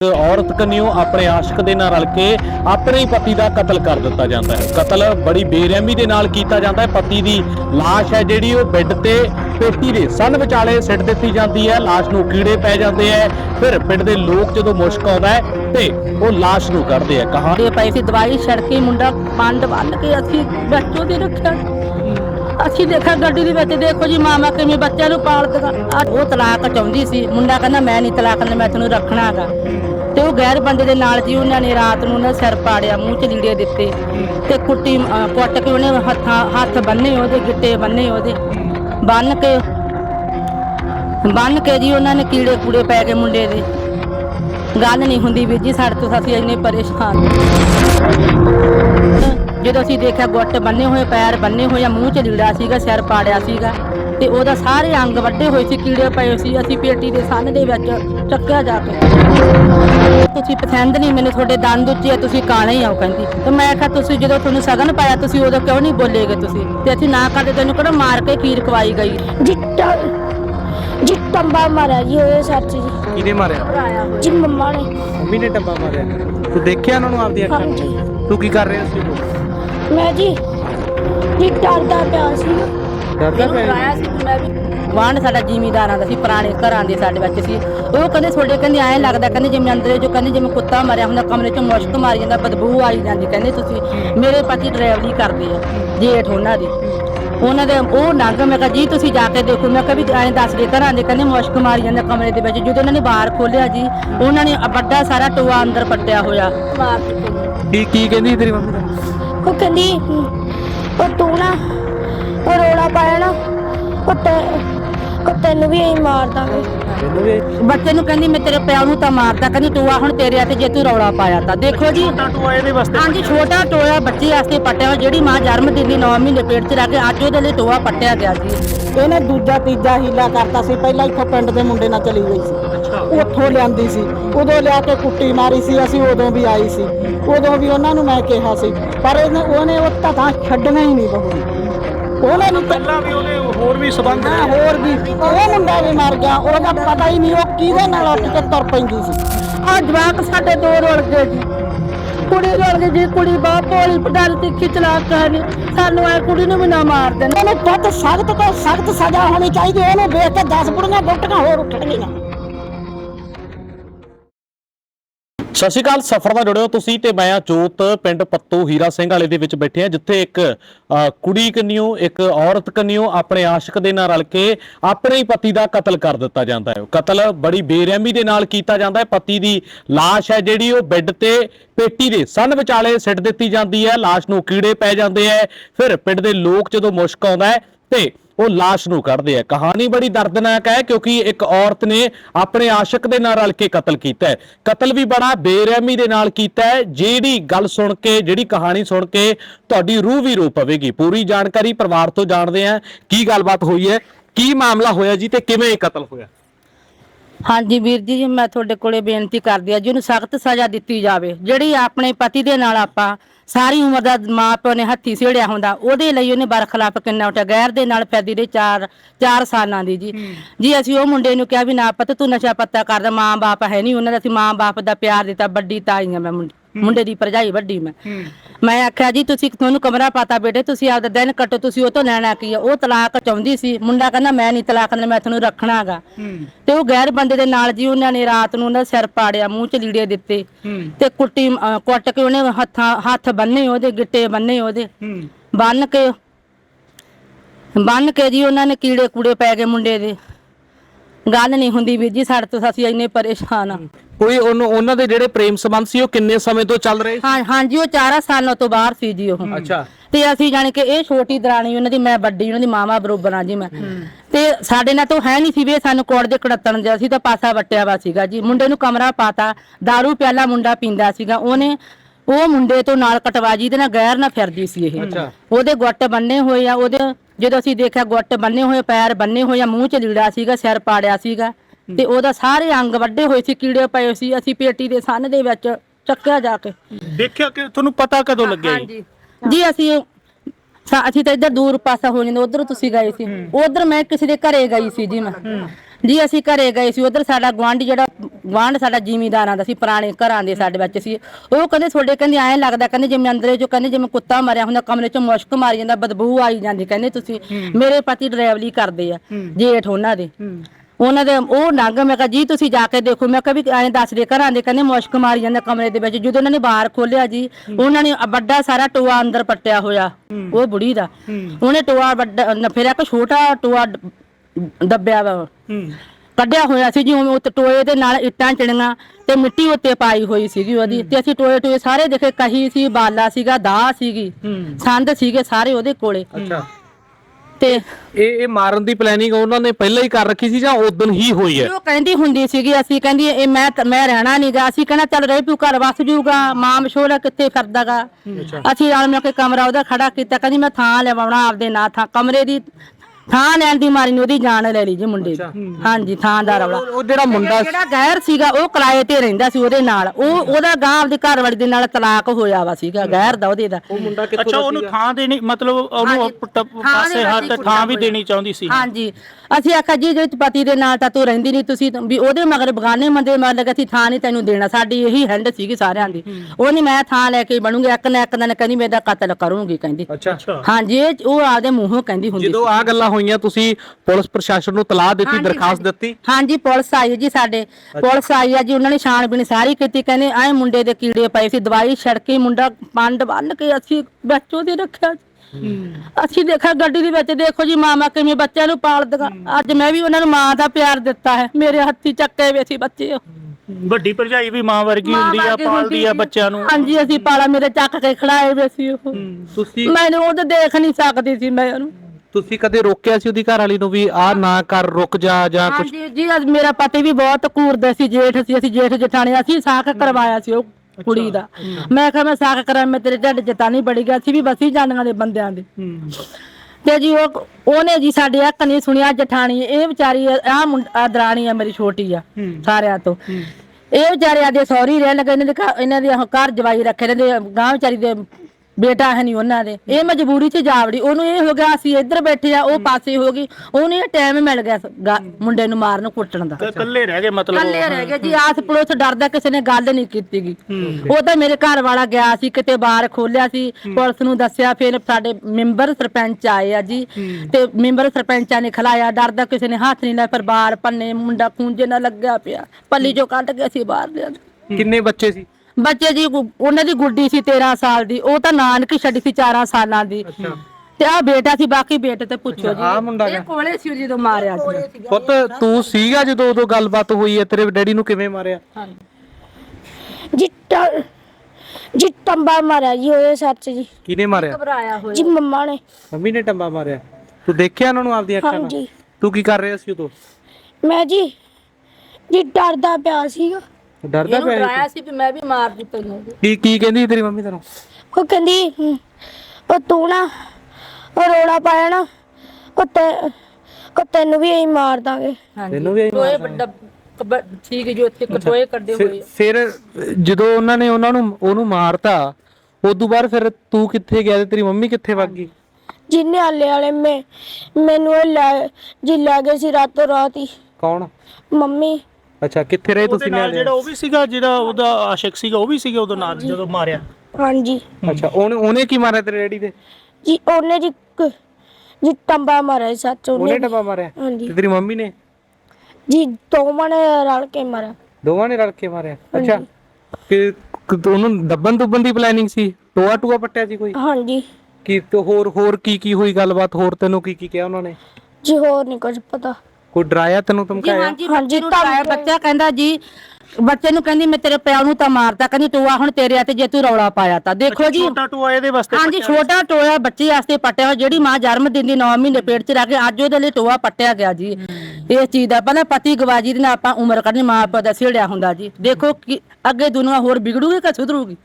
ਇੱਕ ਔਰਤ ਕੰਨਿਓ ਆਪਣੇ ਆਸ਼ਿਕ ਦੇ ਨਾਲ ਰਲ ਕੇ ਆਪਣੇ ਹੀ ਪਤੀ ਦਾ ਕਤਲ ਕਰ ਦਿੱਤਾ ਜਾਂਦਾ ਹੈ। ਕਤਲ ਬੜੀ ਬੇਰਹਿਮੀ ਦੇ ਨਾਲ ਕੀਤਾ ਜਾਂਦਾ ਹੈ। ਪਤੀ ਦੀ ਲਾਸ਼ ਹੈ ਜਿਹੜੀ ਉਹ ਬੈੱਡ ਤੇ ਪੇਟੀ ਦੇ ਸੰਨ ਵਿਚਾਲੇ ਸਿੱਟ ਦਿੱਤੀ ਜਾਂਦੀ ਹੈ। ਲਾਸ਼ ਨੂੰ ਕੀੜੇ ਪੈ ਜਾਂਦੇ ਹੈ। ਫਿਰ ਪਿੰਡ ਦੇ ਲੋਕ ਜਦੋਂ ਮੁਸ਼ਕ ਆਉਂਦਾ ਹੈ ਤੇ ਉਹ ਲਾਸ਼ ਨੂੰ ਕੱਢਦੇ ਆ ਕਹਾ ਦੇ ਪਏ ਸੀ ਦਵਾਈ ਛੜਕੇ ਮੁੰਡਾ ਪੰਡ ਬੰਨ ਕੇ ਅਸੀਂ ਬੱਚੋ ਦੇ ਰੱਖਿਆ ਅਸੀਂ ਦੇਖਿਆ ਗੱਡੀ ਦੇ ਵਿੱਚ ਦੇਖੋ ਜੀ ਮਾਮਾ ਕਿਵੇਂ ਬੱਚਿਆਂ ਨੂੰ ਪਾਲਦਾ। ਉਹ ਤਲਾਕ ਚਾਹੁੰਦੀ ਸੀ। ਮੁੰਡਾ ਕਹਿੰਦਾ, ਮੈਂ ਨਹੀਂ ਤਲਾਕ ਲੈਣਾ ਮੈਂ ਤੈਨੂੰ ਰੱਖਣਾਗਾ ਤੇ ਉਹ ਗੈਰ ਬੰਦੇ ਦੇ ਨਾਲ ਜੀ ਉਹਨਾਂ ਨੇ ਰਾਤ ਨੂੰ ਨਾ ਸਿਰ ਪਾੜਿਆ ਮੂੰਹ 'ਚ ਲੀੜੇ ਦਿੱਤੇ ਤੇ ਕੁੱਟੀ ਅਹ, ਕੁੱਟ ਕੇ ਉਹਨੇ ਹੱਥਾਂ ਹੱਥ ਬੰਨੇ ਉਹਦੇ ਗਿੱਟੇ ਬੰਨੇ ਉਹਦੇ। ਬੰਨ ਕੇ ਬੰਨ ਕੇ ਜੀ ਉਹਨਾਂ ਨੇ ਕੀੜੇ ਕੂੜੇ ਪੈ ਗਏ ਮੁੰਡੇ ਦੇ। ਗੱਲ ਨਹੀਂ ਹੁੰਦੀ ਵੀਰ ਜੀ ਸਾਡੇ ਤੋਂ ਅਸੀਂ ਇੰਨੇ ਪਰੇਸ਼ਾਨ। ਜਦੋਂ ਅਸੀਂ ਦੇਖਿਆ ਗੁੱਟ ਬੰਨੇ ਹੋਏ ਪੈਰ ਬੰਨੇ ਹੋਏ ਆ ਮੂੰਹ 'ਚ ਲੀੜਾ ਸੀਗਾ ਸਿਰ ਪਾੜਿਆ ਸੀਗਾ ਤੇ ਉਹਦਾ ਸਾਰੇ ਅੰਗ ਵੱਡੇ ਹੋਏ ਸੀ ਕੀੜੇ ਪਏ ਹੋਏ ਸੀ। ਅਸੀਂ ਪੇਟੀ ਦੇ ਸੰਨ ਦੇ ਵਿੱਚ ਚੱਕਿਆ ਜਾ ਕੇ। ਤੁਸੀਂ ਪਸੰਦ ਨਹੀਂ ਮੈਨੂੰ ਤੁਹਾਡੇ ਦੰਦ ਉੱਚੇ ਆ ਤੁਸੀਂ ਕਾਲੇ ਹੀ ਆਓ ਕਹਿੰਦੀ। ਤੇ ਮੈਂ ਕਿਹਾ ਤੁਸੀਂ ਜਦੋਂ ਤੁਹਾਨੂੰ ਸਗਨ ਪਾਇਆ ਤੁਸੀਂ ਉਦੋਂ ਕਿਉਂ ਨਹੀਂ ਬੋਲੇਗੇ ਤੁਸੀਂ? ਤੇ ਅਸੀਂ ਨਾ ਕਰਦੇ ਤੈਨੂੰ ਕਿਹੜਾ ਮਾਰ ਕੇ ਖੀਰ ਖਵਾਈ ਗਈ? ਜਿੱਟਾ ਜਿੱਟੰਬਾ ਮਾਰਿਆ ਜੀ ਉਹ ਸੱਚ ਜੀ। ਕਿਹਨੇ ਮਾਰਿਆ? ਜੀ ਮੰਮਾ ਨੇ। ਮੰਮੀ ਨੇ ਟੰਬਾ ਮਾਰਿਆ। ਤੂੰ ਦੇਖਿਆ ਉਹਨਾਂ ਨੂੰ ਆਪਦੀ ਅੱਖਾਂ ਹਾਂਜੀ। ਤੂੰ ਕੀ ਕਰ ਰਿਹਾ ਸੀ? ਮੈਂ ਜੀ ਜੀ ਡਰਦਾ ਪਿਆ ਸੀ। ਡਰਦਾ ਪਿਆ ਆਇਆ ਸੀ ਕਿ ਮੈਂ ਵੀ ਵਾਂਡ ਸਾਡਾ ਜ਼ਿਮੀਦਾਰਾਂ ਦਾ ਸੀ ਪੁਰਾਣੇ ਘਰਾਂ ਦੇ ਸਾਡੇ ਵਿੱਚ ਸੀ। ਉਹ ਕਹਿੰਦੇ ਤੁਹਾਡੇ ਕਹਿੰਦੇ ਐਂ ਲੱਗਦਾ ਕਹਿੰਦੇ ਜਿਵੇਂ ਅੰਦਰੇ ਜੋ ਕਹਿੰਦੇ ਜਿਵੇਂ ਕੁੱਤਾ ਮਰਿਆ ਹੁੰਦਾ ਕਮਰੇ 'ਚ ਮੁਸ਼ਕ ਮਾਰੀ ਜਾਂਦਾ ਬਦਬੂ ਆਈ ਜਾਂਦੀ ਕਹਿੰਦੇ ਤੁਸੀਂ। ਮੇਰੇ ਪਤੀ ਡਰਾਈਵਰੀ ਕਰਦੇ ਆ ਜੇਠ ਉਹਨਾਂ ਦੀ। ਉਹਨਾਂ ਦੇ ਉਹ ਨੰਗ ਮੈਂ ਕਿਹਾ ਜੀ ਤੁਸੀਂ ਜਾ ਕੇ ਦੇਖੋ ਮੈਂ ਕਿਹਾ ਵੀ ਐਂ ਦੱਸ ਦੇ ਘਰਾਂ ਦੇ ਕਹਿੰਦੇ ਮੁਸ਼ਕ ਮਾਰੀ ਜਾਂਦਾ ਕਮਰੇ ਦੇ ਵਿੱਚ। ਜਦੋਂ ਉਹਨਾਂ ਨੇ ਬਾਹਰ ਖੋਲਿਆ ਜੀ ਉਹਨਾਂ ਨੇ ਵੱਡਾ ਸਾਰਾ ਟੋਆ ਅੰਦਰ ਪੱਟਿਆ ਹੋਇਆ। ਮਾਰ ਦਿੱਤੇ ਕੀ ਕੀ ਕਹਿੰਦੀ ਤੇਰੀ ਮੰਮੀ ਉਹ ਕਹਿੰਦੀ ਉਹ ਤੂੰ ਨਾ ਉਹ ਰੋਲਾ ਪਾਇਆ ਨਾ ਉਹ ਤੇ ਉਹ ਤੈਨੂੰ ਵੀ ਐਂ ਮਾਰ ਦਾਂਗੇ। ਤੈਨੂੰ ਵੀ? ਬੱਚੇ ਨੂੰ ਕਹਿੰਦੀ ਮੈਂ ਤੇਰੇ ਪਿਓ ਨੂੰ ਤਾਂ ਮਾਰਦਾ। ਕਹਿੰਦੀ ਟੋਆ ਹੁਣ ਤੇਰੇ ਹੱਥ ਜੇ ਤੂੰ ਰੌਲਾ ਪਾਇਆ ਤਾਂ। ਦੇਖੋ ਜੀ। ਟੂਆ ਇਹਦੇ ਵਾਸਤੇ ਹਾਂਜੀ ਛੋਟਾ ਟੋਆ ਬੱਚੇ ਵਾਸਤੇ ਪੱਟਿਆ ਹੋਇਆ ਜਿਹੜੀ ਮਾਂ ਜਨਮ ਦਿੰਦੀ 9 ਮਹੀਨੇ ਪੇਟ 'ਚ ਰਹਿ ਕੇ ਅੱਜ ਉਹਦੇ ਲਈ ਟੋਆ ਪੱਟਿਆ ਗਿਆ ਸੀ ਇਹਨੇ ਦੂਜਾ ਤੀਜਾ ਹੀਲਾ ਕਰਤਾ ਸੀ। ਪਹਿਲਾਂ ਇੱਥੋਂ ਪਿੰਡ ਦੇ ਮੁੰਡੇ ਨਾਲ ਚਲੀ ਗਈ ਸੀ। ਉੱਥੋਂ ਲਿਆਂਦੀ ਸੀ। ਉਦੋਂ ਲਿਆ ਕੇ ਕੁੱਟੀ ਮਾਰੀ ਸੀ। ਅਸੀਂ ਉਦੋਂ ਵੀ ਆਈ ਸੀ। ਉਦੋਂ ਵੀ ਉਹਨਾਂ ਨੂੰ ਮੈਂ ਕਿਹਾ ਸੀ। ਪਰ ਇਹਨੇ ਉਹਨੇ ਉਹ ਤਾਂ ਛੱਡਣਾ ਹੀ ਨਹੀਂ ਬਹੂ ਨੇ। ਉਹਨੇ ਨੂੰ ਪਹਿਲਾਂ ਵੀ ਉਹਨੇ ਹੋਰ ਵੀ ਸਬੰਧ ਹਾਂ ਹੋਰ ਵੀ। ਉਹ ਮੁੰਡਾ ਵੀ ਮਰ ਗਿਆ। ਉਹਦਾ ਪਤਾ ਹੀ ਨਹੀਂ ਉਹ ਕਿਹਦੇ ਨਾਲ ਉੱਠ ਕੇ ਤੁਰ ਪੈਂਦੀ ਸੀ। ਆ ਜਵਾਕ ਸਾਡੇ ਦੋ ਰੁਲ ਗਏ ਜੀ। ਕੁੜੀ ਰੁਲ ਗਈ ਜੀ ਕੁੜੀ ਬਾਹ ਭੋਲੀ ਪਟਾਲ ਤਿੱਖੀ ਚਲਾਕ ਕਹਾਣੀ ਸਾਨੂੰ ਐ ਕੁੜੀ ਨੂੰ ਵੀ ਨਾ ਮਾਰ ਦੇਣ। ਉਹਨੂੰ ਬਹੁਤ ਸਖਤ ਤੋਂ ਸਖਤ ਸਜ਼ਾ ਹੋਣੀ ਚਾਹੀਦੀ। ਉਹਨੂੰ ਵੇਖ ਕੇ 10 ਬੁੜੀਆਂ ਬੁੱਟੀਆਂ ਹੋਰ ਉੱਠਣਗੀਆਂ। ਸਤਿ ਸ਼੍ਰੀ ਅਕਾਲ, ਸਫਰ ਨਾਲ ਜੁੜਿਓ ਤੁਸੀਂ ਤੇ ਮੈਂ ਆ ਜੋਤ, ਪਿੰਡ ਪੱਤੂ ਹੀਰਾ ਸਿੰਘ ਵਾਲੇ ਦੇ ਵਿੱਚ ਬੈਠੇ ਆ ਜਿੱਥੇ ਇੱਕ ਕੁੜੀ ਕੰਨਿਓ, ਇੱਕ ਔਰਤ ਕੰਨਿਓ ਆਪਣੇ ਆਸ਼ਿਕ ਦੇ ਨਾਲ ਰਲ ਕੇ ਆਪਣੇ ਹੀ ਪਤੀ ਦਾ ਕਤਲ ਕਰ ਦਿੱਤਾ ਜਾਂਦਾ ਹੈ। ਕਤਲ ਬੜੀ ਬੇਰਹਿਮੀ ਦੇ ਨਾਲ ਕੀਤਾ ਜਾਂਦਾ ਹੈ। ਪਤੀ ਦੀ ਲਾਸ਼ ਹੈ ਜਿਹੜੀ, ਉਹ ਬੈੱਡ ਤੇ ਪੇਟੀ ਦੇ ਸਨ ਵਿਚਾਲੇ ਸਿੱਟ ਦਿੱਤੀ ਜਾਂਦੀ ਹੈ। ਲਾਸ਼ ਨੂੰ ਕੀੜੇ ਪੈ ਜਾਂਦੇ ਹੈ। ਫਿਰ ਪਿੰਡ ਦੇ ਲੋਕ ਜਦੋਂ ਮੁਸ਼ਕ ਆਉਂਦਾ ਹੈ ਤੇ ਉਹ ਲਾਸ਼ ਨੂੰ ਕੱਢਦੇ ਆ। ਕਹਾਣੀ ਬੜੀ ਦਰਦਨਾਕ ਹੈ ਕਿਉਂਕਿ ਇੱਕ ਔਰਤ ਨੇ ਆਪਣੇ ਆਸ਼ਿਕ ਦੇ ਨਾਲ ਰਲ ਕੇ ਕਤਲ ਕੀਤਾ ਹੈ। ਕਤਲ ਵੀ ਬੜਾ ਬੇਰਹਿਮੀ ਦੇ ਨਾਲ ਕੀਤਾ ਹੈ। ਜਿਹੜੀ ਗੱਲ ਸੁਣ ਕੇ, ਜਿਹੜੀ ਕਹਾਣੀ ਸੁਣ ਕੇ ਤੁਹਾਡੀ ਰੂਹ ਵੀ ਰੋ ਪਵੇਗੀ। ਪੂਰੀ ਜਾਣਕਾਰੀ ਪਰਿਵਾਰ ਤੋਂ ਜਾਣਦੇ ਆ ਕੀ ਗੱਲਬਾਤ ਹੋਈ ਹੈ? ਕੀ ਮਾਮਲਾ ਹੋਇਆ ਜੀ ਤੇ ਕਿਵੇਂ ਇਹ ਕਤਲ ਹੋਇਆ? ਹਾਂਜੀ ਵੀਰ ਜੀ ਮੈਂ ਤੁਹਾਡੇ ਕੋਲੇ ਬੇਨਤੀ ਕਰਦੀ ਆ ਜਿਹਨੂੰ ਸਖਤ ਸਜ਼ਾ ਦਿੱਤੀ ਜਾਵੇ। ਜਿਹੜੀ ਆਪਣੇ ਪਤੀ ਦੇ ਨਾਲ ਆਪਾਂ ਸਾਰੀ ਉਮਰ ਦਾ ਮਾਂ ਪਿਓ ਨੇ ਹੱਥੀ ਸੇੜਿਆ ਹੁੰਦਾ ਉਹਦੇ ਲਈ ਉਹਨੇ ਬਰਖਲਾਫ ਕਿੰਨਾ ਉਠਿਆ। ਗੈਰ ਦੇ ਨਾਲ ਫੈਦੀ ਦੇ 4 4 ਸਾਲਾਂ ਦੀ ਜੀ। ਜੀ ਅਸੀਂ ਉਹ ਮੁੰਡੇ ਨੂੰ ਕਿਹਾ ਵੀ ਨਾ ਪਤਾ ਤੂੰ ਨਸ਼ਾ ਪੱਤਾ ਕਰਦਾ ਮਾਂ ਬਾਪ ਹੈ ਨਹੀਂ ਉਹਨਾਂ ਦਾ ਅਸੀਂ ਮਾਂ ਬਾਪ ਦਾ ਪਿਆਰ ਦਿੱਤਾ ਵੱਡੀ ਤਾਈ ਆ ਮੈਂ ਮੁੰਡੇ ਮੁੰਡੇ ਦੀ ਭਰਜਾਈ ਵੱਡੀ ਮੈਂ। ਮੈਂ ਆਖਿਆ ਜੀ ਤੁਸੀਂ ਤੁਹਾਨੂੰ ਕਮਰਾ ਪਾਤਾ ਬੇਟੇ ਤੁਸੀਂ ਆਪਦਾ ਦਿਨ ਕੱਟੋ ਤੁਸੀਂ ਉਹ ਤੋਂ ਲੈਣਾ ਕੀ ਆ? ਉਹ ਤਲਾਕ ਚਾਹੁੰਦੀ ਸੀ। ਮੁੰਡਾ ਕਹਿੰਦਾ ਮੈਂ ਨਹੀਂ ਤਲਾਕ ਲੈਣਾ ਮੈਂ ਤੁਹਾਨੂੰ ਰੱਖਣਾਗਾ ਤੇ ਉਹ ਗੈਰ ਬੰਦੇ ਦੇ ਨਾਲ ਜੀ ਉਹਨਾਂ ਨੇ ਰਾਤ ਨੂੰ ਉਹਦਾ ਸਿਰ ਪਾੜਿਆ ਮੂੰਹ 'ਚ ਲੀੜੇ ਦਿੱਤੇ। ਤੇ ਕੁੱਟੀ ਕੁੱਟ ਕੇ ਉਹਨੇ ਹੱਥਾਂ ਹੱਥ ਬੰਨੇ ਉਹਦੇ ਗਿੱਟੇ ਬੰਨੇ ਉਹਦੇ। ਬੰਨ ਕੇ ਬੰਨ ਕੇ ਜੀ ਉਹਨਾਂ ਨੇ ਕੀੜੇ ਕੂੜੇ ਪੈ ਗਏ ਮੁੰਡੇ ਦੇ। ਗੱਲ ਨਹੀਂ ਹੁੰਦੀ ਵੀਰ ਜੀ ਸਾਡੇ ਤੋਂ ਅਸੀਂ ਇੰਨੇ ਪਰੇਸ਼ਾਨ ਆ। ਕੋਈ ਉਹਨੂੰ ਉਹਨਾਂ ਦੇ ਜਿਹੜੇ ਪ੍ਰੇਮ ਸੰਬੰਧ ਸੀ ਉਹ ਕਿੰਨੇ ਸਮੇਂ ਤੋਂ ਚੱਲ ਰਹੇ ਹਾਂ ਹਾਂਜੀ ਉਹ 4 ਸਾਲਾਂ ਤੋਂ ਬਾਹਰ ਸੀ ਜੀ ਉਹ। ਅੱਛਾ। ਤੇ ਅਸੀਂ ਜਾਣੀ ਕਿ ਇਹ ਛੋਟੀ ਦਰਾਣੀ ਉਹਨਾਂ ਦੀ ਮੈਂ ਵੱਡੀ ਉਹਨਾਂ ਦੀ ਮਾਮਾ ਬਰੋਬਰ ਆ ਜੀ ਮੈਂ। ਤੇ ਸਾਡੇ ਨਾਲ ਤਾਂ ਹੈ ਨਹੀਂ ਸੀ ਵੀ ਸਾਨੂੰ ਕੋੜ ਦੇ ਕੜਤਣ ਜਿਹਾ ਸੀ ਤਾਂ ਪਾਸਾ ਵੱਟਿਆ ਵਾ ਸੀਗਾ ਜੀ। ਮੁੰਡੇ ਨੂੰ ਕਮਰਾ ਪਾਤਾ दारू ਪਿਆਲਾ ਮੁੰਡਾ ਪੀਂਦਾ ਸੀਗਾ। ਉਹਨੇ ਉਹ ਮੁੰਡੇ ਤੋਂ ਨਾਲ ਕਟਵਾਜੀ ਦੇ ਨਾਲ ਗੈਰ ਨਾਲ ਫਿਰਦੀ ਸੀ ਇਹ। ਉਹਦੇ ਗੁੱਟ ਬੰਨੇ ਹੋਏ ਆ ਉਹਦੇ ਜਦੋਂ ਅਸੀਂ ਦੇਖਿਆ ਗੁੱਟ ਬੰਨੇ ਹੋਏ ਪੈਰ ਬੰਨੇ ਹੋਏ ਆ ਮੂੰਹ 'ਚ ਲੀੜਾ ਸੀਗਾ ਸਿਰ ਪਾੜਿਆ ਸੀਗਾ ਤੇ ਉਹਦਾ ਸਾਰੇ ਅੰਗ ਵੱਡੇ ਹੋਏ ਸੀ ਕੀੜੇ ਪਏ ਸੀ ਅਸੀਂ ਪੇਟੀ ਦੇ ਸੰਨ ਦੇ ਵਿੱਚ ਚੱਕਿਆ ਜਾ ਕੇ। ਦੇਖਿਆ ਕਿ ਤੁਹਾਨੂੰ ਪਤਾ ਕਦੋਂ ਲੱਗਿਆ ਜੀ? ਹਾਂਜੀ। ਜੀ ਅਸੀਂ ਸਾ- ਅਸੀਂ ਤਾਂ ਇੱਧਰ ਦੂਰ ਪਾਸਾ ਹੋ ਜਾਂਦਾ ਉਧਰ ਤੁਸੀਂ ਗਏ ਸੀ। ਉਧਰ ਮੈਂ ਕਿਸੇ ਦੇ ਘਰੇ ਗਈ ਸੀ ਜੀ ਮੈਂ। ਜੀ ਅਸੀਂ ਘਰੇ ਗਏ ਸੀ ਉਧਰ ਸਾਡਾ ਗਵਾਂਢੀ ਜਿਹੜਾ ਗਵਾਂਢ ਸਾਡਾ ਜ਼ਿਮੀਂਦਾਰਾਂ ਦਾ ਸੀ ਪੁਰਾਣੇ ਘਰਾਂ ਦੇ ਸਾਡੇ ਵਿੱਚ ਸੀ। ਉਹ ਕਹਿੰਦੇ ਤੁਹਾਡੇ ਕਹਿੰਦੇ ਐਂ ਲੱਗਦਾ ਕਹਿੰਦੇ ਜਿਵੇਂ ਅੰਦਰੇ ਜੋ ਕਹਿੰਦੇ ਜਿਵੇਂ ਕੁੱਤਾ ਮਰਿਆ ਹੁੰਦਾ ਕਮਰੇ ਚ ਮੁਸ਼ਕ ਮਾਰੀ ਜਾਂਦਾ ਬਦਬੂ ਆਈ ਜਾਂਦੀ ਕਹਿੰਦੇ ਤੁਸੀਂ ਮੇਰੇ ਪਤੀ ਡਰਾਈਵਲੀ ਕਰਦੇ ਆ ਜੇਠ ਉਹਨਾਂ ਦੇ। ਉਹਨਾਂ ਦੇ ਉਹ ਨੰਗ ਮੈਂ ਕਿਹਾ ਜੀ ਤੁਸੀਂ ਜਾ ਕੇ ਦੇਖੋ ਮੈਂ ਕਿਹਾ ਵੀ ਐਂ ਦੱਸਦੇ ਘਰਾਂ ਦੇ ਕਹਿੰਦੇ ਮੁਸ਼ਕ ਮਾਰੀ ਜਾਂਦਾ ਕਮਰੇ ਦੇ ਵਿੱਚ ਜਦੋਂ ਉਹਨਾਂ ਨੇ ਬਾਹਰ ਖੋਲਿਆ ਜੀ ਉਹਨਾਂ ਨੇ ਵੱਡਾ ਸਾਰਾ ਟੋਆ ਅੰਦਰ ਪੱਟਿਆ ਹੋਇਆ ਉਹ ਬੁੜੀ ਦਾ। ਉਹਨੇ ਟੋਆ ਵੱਡਾ ਫਿਰ ਇੱਕ ਛੋਟਾ ਟੋਆ ਦੱਬਿਆ ਵਾ। ਕੱਢਿਆ ਹੋਇਆ ਸੀ ਜੀ ਉਹ ਟੋਏ ਦੇ ਨਾਲ ਇੱਟਾਂ ਚੜੀਆਂ ਤੇ ਮਿੱਟੀ ਉੱਤੇ ਪਾਈ ਹੋਈ ਸੀਗੀ ਉਹਦੀ। ਤੇ ਅਸੀਂ ਟੋਏ ਟੋਏ ਸਾਰੇ ਦੇਖੇ ਕਹੀ ਸੀ ਬਾਲਾ ਸੀਗਾ ਦਾਹ ਸੀਗੀ। ਸੰਦ ਸੀਗੇ ਸਾਰੇ ਉਹਦੇ ਕੋਲੇ। ਅੱਛਾ। ਤੇ ਇਹ ਇਹ ਮਾਰਨ ਦੀ ਪਲੈਨਿੰਗ ਉਹਨਾਂ ਨੇ ਪਹਿਲਾਂ ਹੀ ਕਰ ਰੱਖੀ ਸੀ ਜਾਂ ਉਦੋਂ ਹੀ ਹੋਈ ਹੈ? ਉਹ ਕਹਿੰਦੀ ਹੁੰਦੀ ਸੀਗੀ ਅਸੀਂ ਕਹਿੰਦੀ ਇਹ ਮੈਂ ਤਾਂ- ਮੈਂ ਰਹਿਣਾ ਨਹੀਂਗਾ ਅਸੀਂ ਕਹਿੰਦਾ ਚੱਲ ਰਹਿ ਪੂ ਘਰ ਵਸ ਜੂਗਾ। ਮਾਂ ਮਸ਼ੋਰਾ ਕਿੱਥੇ ਫਿਰਦਾਗਾ? ਅਸੀਂ ਨਾਲ ਮਿਲ ਕੇ ਕਮਰਾ ਉਹਦਾ ਖੜਾ ਕੀਤਾ। ਕਹਿੰਦੀ ਮੈਂ ਥਾਂ ਲਵਾਉਣਾ ਆਪਦੇ ਨਾਂ ਥਾਂ। ਕਮਰੇ ਦੀ ਥਾਂ ਲੈਣ ਦੀ ਮਾਰੀ ਨੂੰ ਉਹਦੀ ਜਾਨ ਲੈ ਲਈ ਜੀ ਮੁੰਡੇ ਦੀ। ਹਾਂਜੀ ਥਾਂ ਦਾ ਰੌਲਾ। ਉਹ ਜਿਹੜਾ ਮੁੰਡਾ ਜਿਹੜਾ ਗੈਰ ਸੀਗਾ ਉਹ ਕਿਰਾਏ ਤੇ ਰਹਿੰਦਾ ਸੀ ਉਹਦੇ ਨਾਲ। ਉਹ ਉਹਦਾ ਗਾਂ ਆਪਦੀ ਘਰ ਵਾਲੀ ਦੇ ਨਾਲ ਤਲਾਕ ਹੋਇਆ ਵਾ ਸੀਗਾ ਗੈਰ ਦਾ ਉਹਦੇ ਦਾ। ਮੁੰਡਾ ਅੱਛਾ ਉਹਨੂੰ ਥਾਂ ਦੇਣੀ ਮਤਲਬ ਉਹਨੂੰ ਪ- ਪਾਸੇ ਹੱਥ ਥਾਂ ਵੀ ਦੇਣੀ ਚਾਹੁੰਦੀ ਸੀ। ਹਾਂਜੀ। ਅਸੀਂ ਆਖਿਆ ਜੀ ਜੇ ਪਤੀ ਦੇ ਨਾਲ ਤਾਂ ਤੂੰ ਰਹਿੰਦੀ ਨਹੀਂ ਤੁਸੀਂ ਤਾਂ- ਵੀ ਉਹਦੇ ਮਗਰ ਬਗਾਨੇ ਮੰਦੇ ਮਰ ਲਗਾ ਸੀ ਥਾਂ ਨਹੀਂ ਤੈਨੂੰ ਦੇਣਾ। ਸਾਡੀ ਇਹੀ ਹੈਂਡ ਸੀਗੀ ਸਾਰਿਆਂ ਦੀ। ਉਹ ਨਹੀਂ ਮੈਂ ਥਾਂ ਲੈ ਕੇ ਬਣੂਗੀ ਇੱਕ ਨਾ ਇੱਕ ਦਿਨ ਕਹਿੰਦੀ ਮੇਰਾ ਕਤਲ ਕਰੂੰਗੀ ਕਹਿੰਦੀ। ਅੱਛਾ। ਅੱਛਾ। ਹਾਂਜੀ ਇਹ ਉਹ ਆਪਦੇ ਮੂੰਹੋਂ ਕਹਿੰਦੀ ਹੁੰਦੀ ਜਦੋਂ ਆ ਗੱਲਾਂ ਹੋਈਆਂ ਤੁਸੀਂ ਪੁਲਿਸ ਪ੍ਰਸ਼ਾਸਨ ਨੂੰ ਤਲਾਹ ਦਿੱਤੀ ਹਾਂਜੀ, ਦਰਖਾਸਤ ਦਿੱਤੀ? ਹਾਂਜੀ ਪੁਲਿਸ ਆਈ ਹੈ ਜੀ ਸਾਡੇ। ਪੁਲਿਸ ਆਈ ਹੈ ਜੀ ਉਹਨਾਂ ਨੇ ਛਾਣਬੀਣ ਸਾਰੀ ਕੀਤੀ ਕਹਿੰਦੇ ਐ ਮੁੰਡੇ ਦੇ ਕੀੜੇ ਪਏ ਸੀ ਦਵਾਈ ਛੜਕੀ ਮੁੰਡਾ ਪੰਡ ਬੰਨ ਕੇ ਅਸੀਂ ਬੱਚੋ ਦੇ ਰੱਖਿਆ ਅਸੀਂ ਦੇਖਿਆ ਗੱਡੀ ਦੇ ਵਿੱਚ ਦੇਖੋ ਜੀ ਮਾਮਾ ਕਿਵੇਂ ਬੱਚਿਆਂ ਨੂੰ ਪਾਲਦੀਆਂ ਅੱਜ ਮੈਂ ਵੀ ਉਹਨਾਂ ਨੂੰ ਮਾਂ ਦਾ ਪਿਆਰ ਦਿੱਤਾ ਹੈ ਮੇਰੇ ਹੱਥੀ ਚੱਕੇ ਵੇ ਸੀ ਬੱਚੇ ਉਹ। ਵੱਡੀ ਭਰਜਾਈ ਵੀ ਮਾਂ ਵਰਗੀ ਮਾਂ ਹੁੰਦੀ ਆ ਵਰਗੀ ਪਾਲਦੀ ਹੁੰਦੀ ਆ। ਬੱਚਿਆਂ ਨੂੰ। ਹਾਂਜੀ ਅਸੀਂ ਪਾਲਾ ਮੇਰੇ ਚੱਕ ਕੇ ਖੜਾਏ ਵੇ ਸੀ ਉਹ। ਤੁਸੀਂ ਮੈਨੂੰ ਉਹ ਤਾਂ ਦੇਖ ਨਹੀਂ ਸਕਦੀ ਸੀ ਮੈਂ ਉਹਨੂੰ। ਤੁਸੀਂ ਕਦੇ ਰੋਕਿਆ ਸੀ ਉਹਦੀ ਘਰ ਵਾਲੀ ਨੂੰ ਵੀ ਆ ਨਾ ਕਰ ਰੁਕ ਜਾ ਜਾਂ ਕੁਝ ਹਾਂਜੀ ਜੀ ਅੱਜ ਮੇਰਾ ਪਤੀ ਵੀ ਬਹੁਤ ਘੂਰਦਾ ਸੀ ਜੇਠ ਸੀ ਅਸੀਂ ਜੇਠ ਜਠਾਣੀ ਅਸੀਂ ਸਾਖ ਕਰਵਾਇਆ ਸੀ ਉਹ ਕੁੜੀ ਦਾ। ਮੈਂ ਕਿਹਾ ਮੈਂ ਸਾਖ ਕਰਾਂ ਮੈਂ ਤੇਰੇ ਢੱਡ ਚ ਤਾਂ ਨਹੀਂ ਬੜੀ ਗਿਆ ਸੀ ਵੀ ਬਸੀ ਜਾਂਦੀਆਂ ਦੇ ਬੰਦਿਆਂ ਦੇ। ਤੇ ਜੀ ਉਹ ਉਹਨੇ ਜੀ ਸਾਡੇ ਇੱਕ ਨਹੀਂ ਸੁਣਿਆ ਜਠਾਣੀ ਇਹ ਵਿਚਾਰੀ ਆ ਮੁੰਡਾ ਦਰਾਣੀ ਆ ਮੇਰੀ ਛੋਟੀ ਆ ਸਾਰਿਆਂ ਤੋਂ। ਇਹ ਵਿਚਾਰੇ ਆਦੇ ਸੌਰੀ ਰਹਿਣ ਲੱਗੇ ਇਹਨਾਂ ਦੇ ਘਰ- ਇਹਨਾਂ ਦੇ ਆਹ ਘਰ ਜਵਾਈ ਰੱਖੇ ਇਹਨਾਂ ਦੇ ਗਾਂ ਵਿਚਾਰੀ ਦੇ ਬੇਟਾ ਹੈ ਨਹੀਂ ਉਹਨਾਂ ਦੇ। ਇਹ ਮਜਬੂਰੀ 'ਚ ਜਾਵੜੀ ਉਹਨੂੰ ਇਹ ਹੋ ਗਿਆ ਅਸੀਂ ਇੱਧਰ ਬੈਠੇ ਆ ਉਹ ਪਾਸੇ ਹੋ ਗਈ ਉਹਨੂੰ ਟਾਈਮ ਮਿਲ ਗਿਆ ਸ- ਗਾ- ਮੁੰਡੇ ਨੂੰ ਮਾਰਨ ਕੁੱਟਣ ਦਾ। ਤੇ ਇਕੱਲੇ ਰਹਿ ਗਏ ਮਤਲਬ ਕੱਲੇ ਰਹਿ ਗਏ ਜੀ ਆਸ ਪੜੋਸ ਡਰਦਾ ਕਿਸੇ ਨੇ ਗੱਲ ਨਹੀਂ ਕੀਤੀਗੀ ਉਹ ਤਾਂ ਮੇਰੇ ਘਰ ਵਾਲਾ ਗਿਆ ਸੀ ਕਿਤੇ ਬਾਹਰ ਖੋਲਿਆ ਸੀ ਪੁਲਿਸ ਨੂੰ ਦੱਸਿਆ ਫਿਰ ਸਾਡੇ ਮੈਂਬਰ ਸਰਪੰਚ ਆਏ ਆ ਜੀ ਤੇ ਮੈਂਬਰ ਸਰਪੰਚਾਂ ਨੇ ਖਲਾਇਆ ਡਰਦਾ ਕਿਸੇ ਨੇ ਹੱਥ ਨਹੀਂ ਲਾਇਆ ਪਰ ਬਾਹਰ ਪੰਨੇ ਮੁੰਡਾ ਖੂੰਜੇ ਨਾਲ ਲੱਗਿਆ ਪਿਆ ਪੱਲੀ ਚੋਂ ਕੱਢ ਕੇ ਅਸੀਂ ਬਾਹਰ ਦੇ ਕਿੰਨੇ ਬੱਚੇ ਸੀ? ਬੱਚੇ ਜੀ ਗੁ- ਉਹਨਾਂ ਦੀ ਗੁੱਡੀ ਸੀ 13 ਸਾਲ ਦੀ ਉਹ ਤਾਂ ਨਾਨਕੀ ਛੱਡੀ ਸੀ 4 ਸਾਲਾਂ ਦੀ। ਤੇ ਆ ਬੇਟਾ ਸੀ ਬਾਕੀ ਬੇਟੇ ਤੇ ਪੁੱਛੋ ਜੀ। ਮੁੰਡਾ ਇਹ ਕੋਲੇ ਸੀ ਜਦੋਂ ਮਾਰਿਆ ਸੀ। ਪੁੱਤ ਤੂੰ ਸੀਗਾ ਜਦੋਂ ਉਦੋਂ ਗੱਲਬਾਤ ਹੋਈ ਹੈ ਤੇਰੇ ਡੈਡੀ ਨੂੰ ਕਿਵੇਂ ਮਾਰਿਆ? ਜਿੱਟਾ ਜੀ ਟੰਬਾ ਮਾਰਿਆ ਜੀ ਉਹਦੇ ਸੱਚ ਜੀ। ਕਿਹਨੇ ਮਾਰਿਆ? ਘਬਰਾਇਆ ਹੋਇਆ। ਜੀ ਮੰਮਾ ਨੇ। ਮੰਮੀ ਨੇ ਟੰਬਾ ਮਾਰਿਆ। ਤੂੰ ਦੇਖਿਆ ਉਹਨਾਂ ਨੂੰ ਆਪਦੀਆਂ ਅੱਖਾਂ ਨਾਲ? ਹਾਂਜੀ। ਤੂੰ ਕੀ ਕਰ ਰਿਹਾ ਸੀ ਉਦੋਂ? ਮੈਂ ਜੀ ਜੀ ਡਰਦਾ ਪਿਆ ਸੀਗਾ। ਡਰਦਾ ਇਹਨੂੰ ਪਿਆ ਸੀ? ਡਰਾਇਆ ਸੀ ਵੀ ਮੈਂ ਵੀ ਮਾਰ ਦਿੱਤਾ ਨੂੰ ਕੀ ਕੀ ਕਹਿੰਦੀ ਤੇਰੀ ਮੰਮੀ ਤੈਨੂੰ? ਉਹ ਕਹਿੰਦੀ ਹਮ, ਉਹ ਤੂੰ ਨਾ ਉਹ ਰੋਲਾ ਪਾਇਆ ਨਾ ਉਹ ਤੇ ਉਹ ਤੈਨੂੰ ਵੀ ਐਂ ਮਾਰ ਦਾਂਗੇ। ਤੈਨੂੰ ਵੀ ਆਈ ਟੋਏ ਵੱਡਾ ਕਬ- ਠੀਕ ਹੈ ਜੋ ਇੱਥੇ ਕਟੋਏ ਕੱਢੇ ਹੋਏ ਆ। ਫਿਰ ਜਦੋਂ ਉਹਨਾਂ ਨੇ ਉਹਨਾਂ ਨੂੰ ਉਹਨੂੰ ਮਾਰਤਾ ਉਦੋਂ ਬਾਅਦ ਫਿਰ ਤੂੰ ਕਿੱਥੇ ਗਿਆ ਤੇ ਤੇਰੀ ਮੰਮੀ ਕਿੱਥੇ ਵਗ ਗਈ? ਜਿੰਨੇ ਆਲੇ ਵਾਲੇ ਮੈਂ ਮੈਨੂੰ ਇਹ ਲੈ ਜੀ ਲੈ ਗਏ ਸੀ ਰਾਤੋਂ ਰਾਤ ਹੀ। ਕੌਣ? ਮੰਮੀ ਅੱਛਾ ਕਿੱਥੇ ਰਹੇ ਉਹਦੇ ਤੁਸੀਂ ਨਾਲ ਨਿਆਣੇ? ਜਿਹੜਾ ਉਹ ਵੀ ਸੀਗਾ ਜਿਹੜਾ ਉਹਦਾ ਆਸ਼ਿਕ ਸੀਗਾ ਉਹ ਵੀ ਸੀਗਾ ਉਹਦੇ ਨਾਲ ਜਦੋਂ ਮਾਰਿਆ। ਹਾਂਜੀ। ਅੱਛਾ ਉਹਨੇ ਉਹਨੇ ਕੀ ਮਾਰਿਆ ਤੇਰੇ ਡੈਡੀ ਦੇ ਜੀ ਉਹਨੇ ਜੀ ਕ- ਜੀ ਟੰਬਾ ਮਾਰਿਆ ਸੀ ਸੱਚ ਉਹਨੇ ਉਹਨੇ ਟੱਪਾ ਮਾਰਿਆ? ਹਾਂਜੀ। ਤੇ ਤੇਰੀ ਮੰਮੀ ਨੇ? ਜੀ ਦੋਵਾਂ ਨੇ ਰਲ ਕੇ ਮਾਰਿਆ। ਦੋਵਾਂ ਨੇ ਰਲ ਕੇ ਮਾਰਿਆ? ਅੱਛਾ। ਕਿ ਕਿ ਉਹਨੂੰ ਦੱਬਨ ਦੁੱਬਨ ਦੀ ਪਲੈਨਿੰਗ ਸੀ? ਟੋਆ ਟੂਆ ਪੱਟਿਆ ਸੀ ਕੋਈ? ਹਾਂਜੀ। ਕੀ ਤੇ ਹੋਰ ਹੋਰ ਕੀ ਕੀ ਹੋਈ ਗੱਲਬਾਤ? ਹੋਰ ਤੈਨੂੰ ਕੀ ਕੀ ਕਿਹਾ ਉਹਨਾਂ ਨੇ? ਜੀ ਹੋਰ ਨਹੀਂ ਕੁਝ ਪਤਾ। ਕੋਈ ਡਰਾਇਆ ਤੈਨੂੰ ਧਮਕਾਇਆ? ਹਾਂਜੀ ਨੂੰ ਡਰਾਇਆ ਬੱਚਾ ਕਹਿੰਦਾ ਜੀ ਬੱਚੇ ਨੂੰ ਕਹਿੰਦੀ ਮੈਂ ਤੇਰੇ ਪਿਓ ਨੂੰ ਤਾਂ ਮਾਰਤਾ। ਕਹਿੰਦੀ ਟੋਆ ਹੁਣ ਤੇਰੇ ਤੇ ਜੇ ਤੂੰ ਰੌਲਾ ਪਾਇਆ ਤਾਂ। ਦੇਖੋ ਜੀ ਛੋਟਾ ਟੋਆ ਇਹਦੇ ਵਾਸਤੇ ਹਾਂਜੀ ਛੋਟਾ ਟੋਇਆ ਬੱਚੇ ਵਾਸਤੇ ਪੱਟਿਆ ਹੋਇਆ ਜਿਹੜੀ ਮਾਂ ਜਨਮ ਦਿੰਦੀ 9 ਮਹੀਨੇ ਪੇਟ 'ਚ ਰੱਖ ਕੇ ਅੱਜ ਉਹਦੇ ਲਈ ਟੋਆ ਪੱਟਿਆ ਗਿਆ ਜੀ। ਇਸ ਚੀਜ਼ ਦਾ ਪਹਿਲਾਂ ਪਤੀ ਗਵਾਜੀ ਦੇ ਨਾਲ ਆਪਾਂ ਉਮਰ ਕੱਢਣੀ ਮਾਂ ਪਿਓ ਦਾ ਸਿੜਿਆ ਹੁੰਦਾ ਜੀ। ਦੇਖੋ ਕਿ ਅੱਗੇ ਦੁਨੀਆ ਹੋਰ ਵਿਗੜੂਗੀ ਕਿ ਸੁਧਰੂਗੀ?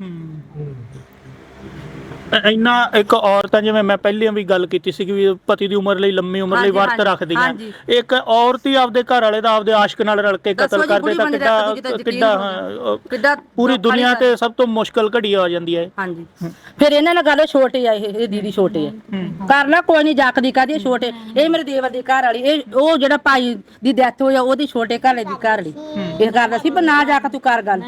ਇੰਨਾ ਇੱਕ ਔਰਤਾਂ ਜਿਵੇਂ ਮੈਂ ਪਹਿਲਾਂ ਵੀ ਗੱਲ ਕੀਤੀ ਸੀ ਕਿ ਵੀ ਪਤੀ ਦੀ ਉਮਰ ਲਈ ਲੰਮੀ ਉਮਰ ਲਈ ਵਰਤ ਰੱਖਦੀਆਂ। ਇੱਕ ਔਰਤ ਹੀ ਆਪਦੇ ਘਰ ਵਾਲੇ ਦਾ ਆਪਦੇ ਆਸ਼ਕ ਨਾਲ ਰਲ ਕੇ ਕਤਲ ਕਰਦੇ ਤਾਂ ਕਿੱਡਾ ਕਿੱਡਾ ਕਿੱਡਾ ਪੂਰੀ ਦੁਨੀਆ ਤੇ ਸਭ ਤੋਂ ਮੁਸ਼ਕਲ ਘੜੀ ਆ ਜਾਂਦੀ ਹੈ ਹਾਂਜੀ। ਫਿਰ ਇਹਨਾਂ ਨਾਲ ਗੱਲ ਛੋਟੇ ਆ ਇਹ ਦੀਦੀ ਛੋਟੇ ਆ। ਕਰ ਲਾ ਕੋਈ ਨਹੀਂ ਜਾਕਦੀ ਕਾਦੀ ਛੋਟੇ? ਇਹ ਮੇਰੇ ਦੇਵਰ ਦੀ ਘਰ ਵਾਲੀ ਇਹ ਉਹ ਜਿਹੜਾ ਭਾਈ ਦੀ ਡੈਥ ਹੋਈ ਆ ਉਹਦੀ ਛੋਟੇ ਘਰ ਦੀ ਘਰ ਵਾਲੀ। ਇਹ ਕਰਦਾ ਸੀ ਪਰ ਨਾ ਜਾ ਕੇ ਤੂੰ ਕਰ ਗੱਲ।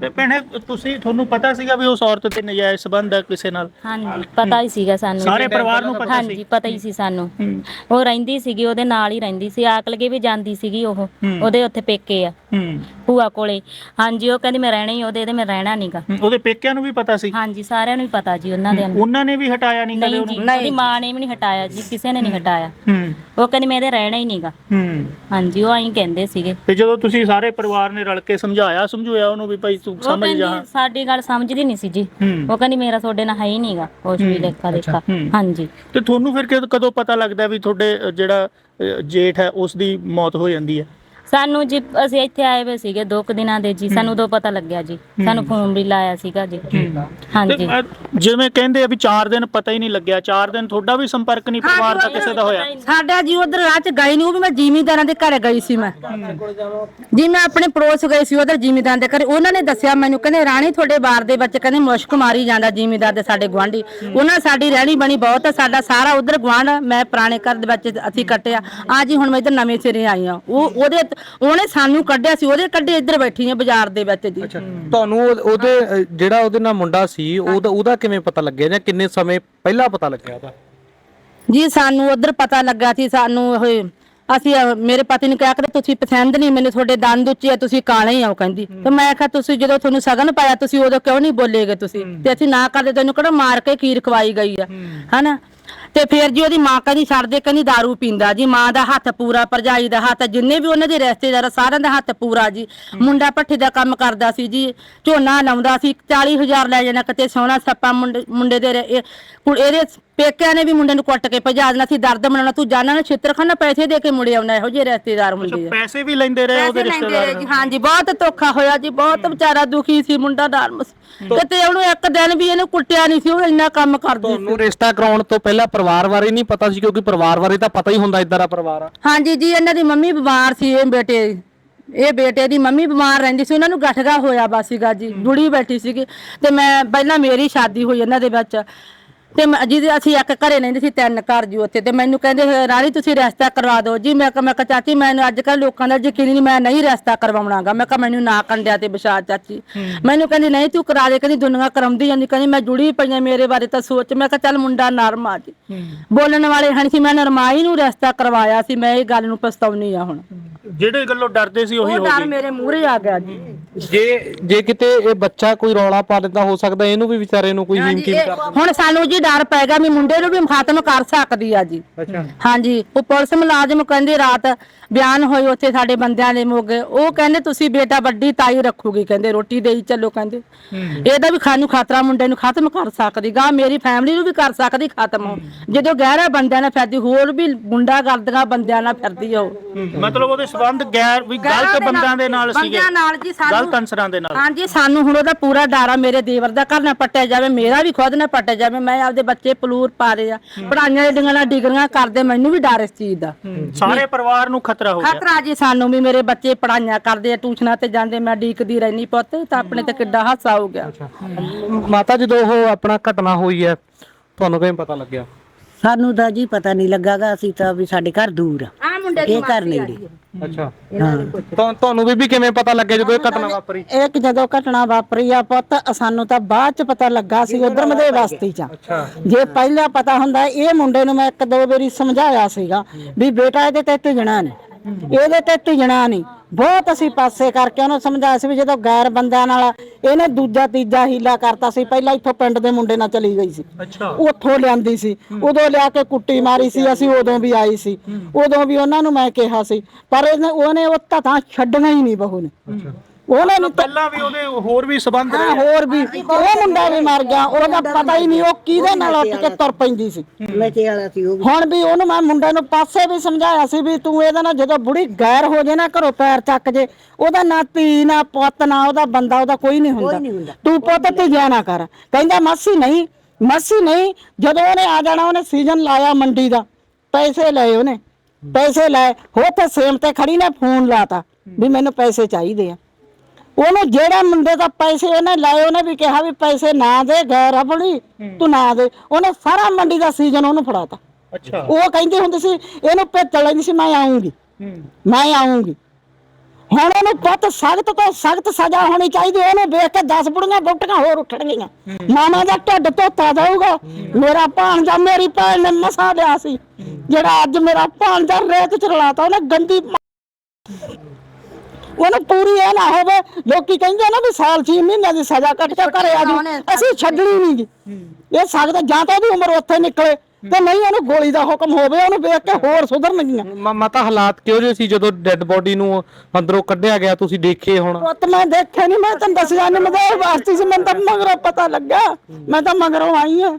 ਤੇ ਭੈਣੇ ਤੁਸੀਂ ਤੁਹਾਨੂੰ ਪਤਾ ਸੀਗਾ ਵੀ ਉਸ ਔਰਤ ਤੇ ਨਜਾਇਜ਼ ਸੰਬੰਧ ਹੈ ਕਿਸੇ ਨਾਲ? ਹਾਂਜੀ ਪਤਾ ਹੀ ਸੀਗਾ ਸਾਨੂੰ। ਸਾਰੇ ਪਰਿਵਾਰ ਨੂੰ ਪਤਾ ਹਾਂਜੀ ਸੀ। ਪਤਾ ਹੀ ਸੀ ਸਾਨੂੰ। ਹੂੰ। ਉਹ ਰਹਿੰਦੀ ਸੀਗੀ ਉਹਦੇ ਨਾਲ ਹੀ ਰਹਿੰਦੀ ਸੀ। ਆਕਲਗੇ ਵੀ ਜਾਂਦੀ ਸੀਗੀ ਉਹ। ਉਹਦੇ ਉੱਥੇ ਪੇਕੇ ਆ। ਹੂੰ। ਭੂਆ ਕੋਲੇ। ਹਾਂਜੀ ਉਹ ਕਹਿੰਦੀ ਮੈਂ ਰਹਿਣਾ ਹੀ ਉਹਦੇ ਤੇ ਮੈਂ ਰਹਿਣਾ ਨਹੀਂਗਾ ਹੂੰ, ਉਹਦੇ ਪੇਕਿਆਂ ਨੂੰ ਵੀ ਪਤਾ ਸੀ? ਹਾਂਜੀ ਸਾਰਿਆਂ ਨੂੰ ਹੀ ਪਤਾ ਜੀ ਉਹਨਾਂ ਦੇ ਨੂੰ ਉਹਨਾਂ ਨੇ ਵੀ ਹਟਾਇਆ ਨਹੀਂ ਕਦੇ ਨਹੀਂ ਜੀ ਉਹਨੂੰ ਉਹਦੀ ਮਾਂ ਨੇ ਵੀ ਨਹੀਂ ਹਟਾਇਆ ਜੀ ਕਿਸੇ ਨੇ ਨਹੀਂ ਹਟਾਇਆ। ਹੂੰ। ਉਹ ਕਹਿੰਦੀ ਮੈਂ ਇਹਦੇ ਰਹਿਣਾ ਹੀ ਨਹੀਂਗਾ ਹੂੰ। ਹਾਂਜੀ ਉਹ ਐਂ ਕਹਿੰਦੇ ਸੀਗੇ। ਤੇ ਜਦੋਂ ਤੁਸੀਂ ਸਾਰੇ ਪਰਿਵਾਰ ਨੇ ਰਲ ਕੇ ਸਮਝਾਇਆ ਸਮਝਾਇਆ ਉਹਨੂੰ ਵੀ ਭਾਈ ਤੂੰ ਉਹ ਸਮਝ ਜਾ। ਕਹਿੰਦੀ ਸਾਡੀ ਗੱਲ ਸਮਝਦੀ ਨਹੀਂ ਸੀ ਜੀ। ਹੂੰ। ਉਹ ਕਹਿੰਦੀ ਮੇਰਾ ਤੁਹਾਡੇ ਨਾਲ ਹੈ ਹੀ ਨਹੀਂਗਾ ਕੁਛ ਵੀ ਦੇਖਾ ਦੇਖਾ। ਹਾਂਜੀ। ਤੇ ਤੁਹਾਨੂੰ ਫਿਰ ਕਦ- ਪਤਾ ਲੱਗਦਾ ਵੀ ਤੁਹਾਡੇ ਜਿਹੜਾ ਜੇਠ ਹੈ ਉਸ ਦੀ ਮੌਤ ਹੋ ਜਾਂਦੀ ਹੈ? ਸਾਨੂੰ ਜੀ ਅਸੀਂ ਇੱਥੇ ਆਏ ਹੋਏ ਸੀਗੇ ਦੋ ਕੁ ਦਿਨਾਂ ਦੇ ਜੀ ਸਾਨੂੰ ਉਦੋਂ ਪਤਾ ਲੱਗਿਆ ਜੀ। ਸਾਨੂੰ ਫੋਨ ਵੀ ਲਾਇਆ ਸੀਗਾ ਜੀ। ਹਾਂਜੀ। ਤੇ, ਅ, ਜਿਵੇਂ ਕਹਿੰਦੇ ਆ ਵੀ 4 ਦਿਨ ਪਤਾ ਹੀ ਨਹੀਂ ਲੱਗਿਆ 4 ਦਿਨ ਤੁਹਾਡਾ ਵੀ ਸੰਪਰਕ ਨਹੀਂ ਪਰਿਵਾਰ ਦਾ ਕਿਸੇ ਦਾ ਹੋਇਆ? ਸਾਡਾ ਜੀ ਉਧਰ ਰਾਹ ਚ ਗਈ ਨਹੀਂ ਉਹ ਵੀ ਮੈਂ ਜ਼ਿਮੀਂਦਾਰਾਂ ਦੇ ਘਰੇ ਗਈ ਸੀ ਮੈਂ। ਜੀ ਮੈਂ ਆਪਣੇ ਪੜੋਸ ਗਈ ਸੀ ਉਧਰ ਜ਼ਿਮੀਂਦਾਰਾਂ ਦੇ ਘਰੇ। ਉਹਨਾਂ ਨੇ ਦੱਸਿਆ ਮੈਨੂੰ ਕਹਿੰਦੇ ਰਾਣੀ ਤੁਹਾਡੇ ਬਾਰ ਦੇ ਵਿੱਚ ਕਹਿੰਦੇ ਮੁਸ਼ਕ ਮਾਰੀ ਜਾਂਦਾ ਜ਼ਿਮੀਂਦਾਰ ਦੇ ਸਾਡੇ ਗਵਾਂਢੀ ਉਹਨਾਂ ਸਾਡੀ ਰਹਿਣੀ ਬਣੀ ਬਹੁਤ ਆ ਸਾਡਾ ਸਾਰਾ ਉਧਰ ਗਵਾਂਢ ਮੈਂ ਪੁਰਾਣੇ ਘਰ ਦੇ ਵਿੱਚ ਅਸੀਂ ਕੱਟਿਆ। ਆ ਜੀ ਹੁਣ ਮੈਂ ਇੱਧਰ ਨਵੇਂ ਸਿਰੇ ਆਈ ਆ ਉਹ ਉਹਦੇ ਉਹਨੇ ਸਾਨੂੰ ਕੱਢਿਆ ਸੀ ਉਹਦੇ ਕੱਢੇ ਇੱਧਰ ਬੈਠੀ ਆ ਬਾਜ਼ਾਰ ਦੇ ਵਿੱਚ ਜੀ। ਤੁਹਾਨੂੰ ਉਹ- ਉਹਦੇ ਅ, ਜਿਹੜਾ ਉਹਦੇ ਨਾਲ ਮੁੰਡਾ ਸੀ ਉਹਦਾ ਉਹਦਾ ਕਿਵੇਂ ਪਤਾ ਲੱਗਿਆ ਜਾਂ ਕਿੰਨੇ ਸਮੇਂ ਪਹਿਲਾਂ ਪਤਾ ਲੱਗਿਆ ਉਹਦਾ? ਜੀ ਸਾਨੂੰ ਉਧਰ ਪਤਾ ਲੱਗਾ ਸੀ ਸਾਨੂੰ ਇਹ ਅਸੀਂ ਅਹ, ਮੇਰੇ ਪਤੀ ਨੂੰ ਕਿਹਾ ਕਿ ਤੁਸੀਂ ਪਸੰਦ ਨਹੀਂ ਮੈਨੂੰ ਤੁਹਾਡੇ ਦੰਦ ਉੱਚੇ ਆ ਤੁਸੀਂ ਕਾਲੇ ਹੀ ਆ ਉਹ ਕਹਿੰਦੀ। ਤੇ ਮੈਂ ਕਿਹਾ ਤੁਸੀਂ ਜਦੋਂ ਤੁਹਾਨੂੰ ਸਗਨ ਪਾਇਆ ਤੁਸੀਂ ਉਦੋਂ ਕਿਉਂ ਨਹੀਂ ਬੋਲੇਗੇ ਤੁਸੀਂ? ਤੇ ਅਸੀਂ ਨਾ ਕਰਦੇ ਤੈਨੂੰ ਕਿਹੜਾ ਮਾਰ ਕੇ ਖੀਰ ਖਵਾਈ ਗਈ ਆ। ਹਨਾ? ਤੇ ਫਿਰ ਜੀ ਉਹਦੀ ਮਾਂ ਕਹਿੰਦੀ ਛੱਡ ਦੇ ਕਹਿੰਦੀ दारू ਪੀਂਦਾ ਜੀ। ਮਾਂ ਦਾ ਹੱਥ ਪੂਰਾ ਭਰਜਾਈ ਦਾ ਹੱਥ ਜਿੰਨੇ ਵੀ ਉਹਨਾਂ ਦੇ ਰਿਸ਼ਤੇਦਾਰ ਆ, ਸਾਰਿਆਂ ਦਾ ਹੱਥ ਪੂਰਾ ਜੀ। ਮੁੰਡਾ ਪੱਠੇ ਦਾ ਕੰਮ ਕਰਦਾ ਸੀ ਜੀ ਝੋਨਾ ਲਾਉਂਦਾ ਸੀ 40000 ਲੈ ਜਾਣਾ ਕਿਤੇ ਸੋਨਾ ਸੱਪਾ ਮੁੰਡੇ ਮੁੰਡੇ ਦੇ ਰੇ- ਇਹ- ਕੁੜ- ਇਹਦੇ ਪੇਕਿਆਂ ਨੇ ਵੀ ਮੁੰਡੇ ਨੂੰ ਕੁੱਟ ਕੇ ਭਜਾ ਦੇਣਾ ਸੀ ਦਰਦ ਮਨਾਉਣਾ। ਤੂੰ ਜਾਣਾ ਨਾ ਛਿੱਤਰਖਾਨਾ ਪੈਸੇ ਦੇ ਕੇ ਮੁੜੇ ਆਉਣਾ ਇਹੋ ਜਿਹੇ ਰਿਸ਼ਤੇਦਾਰ ਹੁੰਦੇ ਆ। ਪੈਸੇ ਵੀ ਲੈਂਦੇ ਰਹੇ ਉਹਦੇ ਪੈਸੇ ਲੈਂਦੇ ਰਿਸ਼ਤੇਦਾਰ ਜੀ ਹਾਂਜੀ ਬਹੁਤ ਧੋਖਾ ਹੋਇਆ ਜੀ ਬਹੁਤ ਵਿਚਾਰਾ ਦੁਖੀ ਸੀ ਮੁੰਡਾ ਨਰਮਸ ਕਿਤੇ ਉਹਨੂੰ ਇੱਕ ਦਿਨ ਵੀ ਇਹਨੂੰ ਕੁੱਟਿਆ ਨਹੀਂ ਸੀ ਉਹ ਇੰਨਾ ਕੰਮ ਕਰਦੀ ਸੀ। ਤੁਹਾਨੂੰ ਰਿਸ਼ਤਾ ਕਰਾਉਣ ਤੋਂ ਪਹਿਲਾਂ ਪਰਿਵਾਰ ਬਾਰੇ ਨਹੀਂ ਪਤਾ ਸੀ ਕਿਉਂਕਿ ਪਰਿਵਾਰ ਬਾਰੇ ਤਾਂ ਪਤਾ ਹੀ ਹੁੰਦਾ ਇਦਾਂ ਦਾ ਪਰਿਵਾਰ ਆ। ਹਾਂਜੀ ਜੀ ਇਹਨਾਂ ਦੀ ਮੰਮੀ ਬਿਮਾਰ ਸੀ ਇਹ ਬੇਟੇ ਇਹ ਬੇਟੇ ਦੀ ਮੰਮੀ ਬਿਮਾਰ ਰਹਿੰਦੀ ਸੀ ਉਹਨਾਂ ਨੂੰ ਗਠਗਾ ਹੋਇਆ ਬਾ ਸੀਗਾ ਜੀ ਜੁੜੀ ਬੈਠੀ ਸੀਗੀ। ਤੇ ਮੈਂ ਪਹਿਲਾਂ ਮੇਰੀ ਸ਼ਾਦੀ ਹੋਈ ਇਹਨਾਂ ਦੇ ਵਿੱਚ। ਤੇ ਮੈਂ- ਜਿਹਦੇ ਅਸੀਂ ਇੱਕ ਘਰੇ ਰਹਿੰਦੇ ਸੀ ਤਿੰਨ ਘਰ ਜੀ ਉੱਥੇ। ਤੇ ਮੈਨੂੰ ਕਹਿੰਦੇ ਰਾਣੀ ਤੁਸੀਂ ਰਿਸ਼ਤਾ ਕਰਵਾ ਦਿਓ ਜੀ। ਮੈਂ ਕਿਹਾ ਮੈਂ ਕਿਹਾ ਚਾਚੀ ਮੈਨੂੰ ਅੱਜ ਕੱਲ ਲੋਕਾਂ ਦਾ ਯਕੀਨ ਨਹੀਂ ਮੈਂ ਨਹੀਂ ਰਿਸ਼ਤਾ ਕਰਵਾਉਣਾਗਾ। ਮੈਂ ਕਿਹਾ ਮੈਨੂੰ ਨਾ ਕੰਡਿਆ ਤੇ ਵਿਸ਼ਾ ਚਾਚੀ। ਮੈਨੂੰ ਕਹਿੰਦੀ ਨਹੀਂ ਤੂੰ ਕਰਾ ਦੇ। ਕਹਿੰਦੀ ਦੁਨੀਆ ਕਰਮਦੀ ਜਾਂਦੀ। ਕਹਿੰਦੀ ਮੈਂ ਜੁੜੀ ਪਈਆਂ ਮੇਰੇ ਬਾਰੇ ਤਾਂ ਸੋਚ। ਮੈਂ ਕਿਹਾ ਚੱਲ ਮੁੰਡਾ ਨਰਮ ਆ ਜੀ। ਬੋਲਣ ਵਾਲੇ ਹਨ ਸੀ ਮੈਂ ਨਰਮਾਈ ਨੂੰ ਰਿਸ਼ਤਾ ਕਰਵਾਇਆ ਸੀ ਮੈਂ ਇਹ ਗੱਲ ਨੂੰ ਪਛਤਾਉਣੀ ਆ ਹੁਣ। ਜਿਹੜੇ ਗੱਲੋਂ ਡਰਦੇ ਸੀ ਉਹੀ ਉਹ ਹੋ ਡਰ ਗਈ। ਮੇਰੇ ਮੂਹਰੇ ਆ ਗਿਆ ਜੀ। ਜੇ ਜੇ ਕਿਤੇ ਇਹ ਬੱਚਾ ਕੋਈ ਰੌਲਾ ਪਾ ਦਿੰਦਾ ਹੋ ਸਕਦਾ ਇਹਨੂੰ ਵੀ ਵਿਚਾਰੇ ਨੂੰ ਕੋਈ ਹਿੰਮਕੀ ਇਹ- ਹੁਣ ਸਾਨੂੰ ਜੀ ਡਰ ਪੈਗਾ ਵੀ ਮੁੰਡੇ ਨੂੰ ਵੀ ਖਤਮ ਕਰ ਸਕਦੀ ਆ ਜੀ। ਅੱਛਾ। ਹਾਂਜੀ ਉਹ ਪੁਲਿਸ ਮੁਲਾਜ਼ਮ ਕਹਿੰਦੇ ਰਾਤ ਬਿਆਨ ਹੋਏ ਉੱਥੇ ਸਾਡੇ ਬੰਦਿਆਂ ਦੇ ਮੋਗੇ ਉਹ ਕਹਿੰਦੇ ਤੁਸੀਂ ਬੇਟਾ ਵੱਡੀ ਤਾਈ ਰੱਖੂਗੀ ਕਹਿੰਦੇ ਰੋਟੀ ਦੇਈ ਚੱਲੋ ਕਹਿੰਦੇ। ਇਹਦਾ ਵੀ ਖਾਨੂੰ ਖਤਰਾ ਮੁੰਡੇ ਨੂੰ ਖਤਮ ਕਰ ਸਕਦੀ ਗਾ ਮੇਰੀ ਫੈਮਿਲੀ ਨੂੰ ਵੀ ਕਰ ਸਕਦੀ ਖਤਮ। ਜਦੋਂ ਗਹਿਰਾ ਬੰਦਿਆਂ ਨਾਲ ਫਿਰਦੀ ਹੋਰ ਵੀ ਗੁੰਡਾ ਕਰਦੀਆਂ ਬੰਦਿਆਂ ਨਾਲ ਫਿਰਦੀ ਉਹ। ਮਤਲਬ ਉਹਦੇ ਸਬੰਧ ਗੈਰ ਵੀ ਗਲਤ ਬੰਦਿਆਂ ਦੇ ਨਾਲ ਸੀਗੇ। ਬੰਦਿਆਂ ਨਾਲ ਜੀ ਸਾਨੂੰ ਗਲਤ ਅਨਸਰਾਂ ਦੇ ਨਾਲ। ਹਾਂਜੀ ਸਾਨੂੰ ਹੁਣ ਉਹਦਾ ਪੂਰਾ ਡਰ ਆ ਮੇਰੇ ਦੇਵਰ ਦਾ ਘਰ ਨਾ ਪੱਟਿਆ ਜਾਵੇ ਮੇਰਾ ਵੀ ਖੁਦ ਨਾ ਪੱਟਿਆ ਜਾਵੇ ਮੈਂ ਆਪਦੇ ਬੱਚੇ ਪਲੂਰ ਪਾ ਰਹੇ ਆ। ਪੜਾਈਆਂ ਦੀਆਂ ਨਾਲ ਡਿਗਰੀਆਂ ਕਰਦੇ ਮੈਨੂੰ ਵੀ ਡਰ ਇਸ ਚੀਜ਼ ਦਾ। ਸਾਰੇ ਪਰਿਵਾਰ ਨੂੰ ਖਤਰਾ ਹੋ ਗਿਆ। ਖਤਰਾ ਜੀ ਸਾਨੂੰ ਵੀ ਮੇਰੇ ਬੱਚੇ ਪੜਾਈਆਂ ਕਰਦੇ ਆ ਟਿਊਸ਼ਨਾਂ ਤੇ ਜਾਂਦੇ ਮੈਂ ਡੀਕਦੀ ਰਹਿਣੀ ਪੁੱਤ ਤਾਂ ਆਪਣੇ ਤੇ ਕਿੱਡਾ ਹਾਸਾ ਹੋ ਗਿਆ। ਮਾਤਾ ਜਦੋਂ ਉਹ ਆਪਣਾ ਘਟਨਾ ਹੋਈ ਹੈ ਤੁਹਾਨੂੰ ਕਿਵੇਂ ਪਤਾ ਲੱਗਿਆ? ਸਾਨੂੰ ਤਾਂ ਜੀ ਪਤਾ ਨਹੀਂ ਲੱਗਾਗਾ ਅਸੀਂ ਤਾਂ ਵੀ ਸਾਡੇ ਘਰ ਦੂਰ ਆ। ਆ ਮੁੰਡੇ ਇਹ ਘਰ ਨੇੜੇ। ਅੱਛਾ। ਤਾਂ ਤੁਹਾਨੂੰ ਬੀਬੀ ਕਿਵੇਂ ਪਤਾ ਲੱਗਿਆ ਜਦੋਂ ਇਹ ਘਟਨਾ ਵਾਪਰੀ? ਇੱਕ ਜਦੋਂ ਘਟਨਾ ਵਾਪਰੀ ਆ ਪੁੱਤ ਸਾਨੂੰ ਤਾਂ ਬਾਅਦ ਚ ਪਤਾ ਲੱਗਾ ਸੀ ਉਧਰ ਮਦੇ ਬਸਤੀ ਚ। ਜੇ ਪਹਿਲਾਂ ਪਤਾ ਹੁੰਦਾ ਇਹ ਮੁੰਡੇ ਨੂੰ ਮੈਂ ਇੱਕ ਦੋ ਵਾਰੀ ਸਮਝਾਇਆ ਸੀਗਾ ਵੀ ਬੇਟਾ ਇਹਦੇ ਤੇ ਧਿਜਣਾ ਨਹੀਂ। ਇਹਦੇ ਤੇ ਧਿਜਣਾ ਨਹੀਂ। ਬਹੁਤ ਅਸੀਂ ਪਾਸੇ ਕਰਕੇ ਉਹਨੂੰ ਸਮਝਾਇਆ ਸੀ ਵੀ ਜਦੋਂ ਗੈਰ ਬੰਦਿਆਂ ਨਾਲ ਇਹਨੇ ਦੂਜਾ ਤੀਜਾ ਹੀਲਾ ਕਰਤਾ ਸੀ ਪਹਿਲਾਂ ਇੱਥੋਂ ਪਿੰਡ ਦੇ ਮੁੰਡੇ ਨਾਲ ਚਲੀ ਗਈ ਸੀ। ਅੱਛਾ। ਉੱਥੋਂ ਲਿਆਂਦੀ ਸੀ। ਉਦੋਂ ਲਿਆ ਕੇ ਕੁੱਟੀ ਮਾਰੀ ਸੀ ਅਸੀਂ ਉਦੋਂ ਵੀ ਆਈ ਸੀ। ਉਦੋਂ ਵੀ ਉਹਨਾਂ ਨੂੰ ਮੈਂ ਕਿਹਾ ਸੀ ਪਰ ਇਹਨੇ ਉਹਨੇ ਉਹ ਤਾਂ ਛੱਡਣਾ ਹੀ ਨਹੀਂ ਬਹੂ ਨੇ। ਉਹਨੇ ਤਾਂ ਪਹਿਲਾਂ ਵੀ ਉਹਦੇ ਹੋਰ ਵੀ ਸਬੰਧ ਹਾਂ, ਰਹੇ ਹੋਰ ਵੀ। ਉਹ ਮੁੰਡਾ ਵੀ ਮਰ ਗਿਆ ਉਹਦਾ ਪਤਾ ਹੀ ਨਹੀਂ ਉਹ ਕਿਹਦੇ ਨਾਲ ਉੱਠ ਕੇ ਤੁਰ ਪੈਂਦੀ ਸੀ। ਨਸ਼ੇ ਵਾਲਾ ਸੀ ਉਹ ਹੁਣ ਵੀ ਉਹਨੂੰ ਮੈਂ ਮੁੰਡੇ ਨੂੰ ਪਾਸੇ ਵੀ ਸਮਝਾਇਆ ਸੀ ਵੀ ਤੂੰ ਇਹਦੇ ਨਾਲ ਜਦੋਂ ਬੁੜੀ ਗੈਰ ਹੋ ਜੇ ਨਾ ਘਰੋਂ ਪੈਰ ਚੱਕ ਜੇ ਉਹਦਾ ਨਾ ਧੀ ਨਾ ਪੁੱਤ ਨਾ ਉਹਦਾ ਬੰਦਾ ਉਹਦਾ ਕੋਈ ਨਹੀਂ ਹੁੰਦਾ। ਤੂੰ ਪੁੱਤ ਤੇ ਨਾ ਕਰ। ਕਹਿੰਦਾ ਮਾਸੀ ਨਹੀਂ ਮਾਸੀ ਨਹੀਂ ਜਦੋਂ ਉਹਨੇ ਆ ਜਾਣਾ ਉਹਨੇ ਸੀਜ਼ਨ ਲਾਇਆ ਮੰਡੀ ਦਾ। ਪੈਸੇ ਲਏ ਉਹਨੇ ਪੈਸੇ ਲਏ। ਉੱਥੇ ਸੇਮ ਤੇ ਖੜੀ ਨੇ ਫੋਨ ਲਾਤਾ ਵੀ ਮੈਨੂੰ ਪੈਸੇ ਚਾਹੀਦੇ ਆ। ਉਹਨੂੰ ਜਿਹੜੇ ਮੁੰਡੇ ਦਾ ਪੈਸੇ ਉਹਨੇ ਲਏ ਉਹਨੇ ਵੀ ਕਿਹਾ ਵੀ ਪੈਸੇ ਨਾ ਦੇ ਗੈਰ ਆਪਣੀ ਤੂੰ ਨਾ ਦੇ। ਉਹਨੇ ਸਾਰਾ ਮੰਡੀ ਦਾ ਸੀਜ਼ਨ ਉਹਨੂੰ ਫੜਾਤਾ। ਅੱਛਾ। ਉਹ ਕਹਿੰਦੀ ਹੁੰਦੀ ਸੀ ਇਹਨੂੰ ਭੇਜਣ ਲੈਂਦੀ ਸੀ ਮੈਂ ਆਉਂਗੀ ਮੈਂ ਆਉਂਗੀ ਹੁਣ ਉਹਨੂੰ ਪੁੱਤ ਸਖਤ ਤੋਂ ਸਖਤ ਸਜ਼ਾ ਹੋਣੀ ਚਾਹੀਦੀ ਉਹਨੂੰ ਵੇਖ ਕੇ 10 ਬੁੜੀਆਂ ਬੁੱਟੀਆਂ ਹੋਰ ਉੱਠਣਗੀਆਂ ਮਾਮਾ ਦਾ ਢਿੱਡ ਧੋਤਾ ਜਾਊਗਾ। ਮੇਰਾ ਭਾਣਜਾ ਮੇਰੀ ਭੈਣ ਨੇ ਮਸਾ ਲਿਆ ਸੀ। ਜਿਹੜਾ ਅੱਜ ਮੇਰਾ ਭਾਣਜਾ ਰੇਤ ਚ ਰਲਾਤਾ ਉਹਨੇ ਗੰਦੀ ਉਹਨੂੰ ਪੂਰੀ ਇਹ ਨਾ ਹੋਵੇ ਲੋਕੀ ਕਹਿੰਦੇ ਨਾ ਵੀ ਸਾਲ 6 ਮਹੀਨਿਆਂ ਦੀ ਸਜ਼ਾ ਕੱਟ ਕੇ ਘਰੇ ਆ ਜੂ ਅਸੀਂ ਛੱਡਣੀ ਨਹੀਂ ਗੀ। ਇਹ ਸਕਦਾ ਜਾਂ ਤਾਂ ਉਹਦੀ ਉਮਰ ਉੱਥੇ ਨਿਕਲੇ ਤੇ ਨਹੀਂ ਉਹਨੂੰ ਗੋਲੀ ਦਾ ਹੁਕਮ ਹੋਵੇ ਉਹਨੂੰ ਵੇਖ ਕੇ ਹੋਰ ਸੁਧਰਨਗੀਆਂ। ਮ- ਮਾਤਾ ਹਾਲਾਤ ਕਿਹੋ ਜਿਹੇ ਸੀ ਜਦੋਂ ਡੈੱਡ ਬੋਡੀ ਨੂੰ ਅੰਦਰੋਂ ਕੱਢਿਆ ਗਿਆ ਤੁਸੀਂ ਦੇਖੇ ਹੁਣ? ਪੁੱਤ ਮੈਂ ਦੇਖਿਆ ਨਹੀਂ ਮੈਂ ਤੈਨੂੰ ਦੱਸਿਆ ਨਹੀਂ ਮੈਂ ਤਾਂ ਵਾਸਤੇ ਸੀ ਮੈਨੂੰ ਤਾਂ ਮਗਰੋਂ ਪਤਾ ਲੱਗਾ ਮੈਂ ਤਾਂ ਮਗਰੋਂ ਆਈ ਆ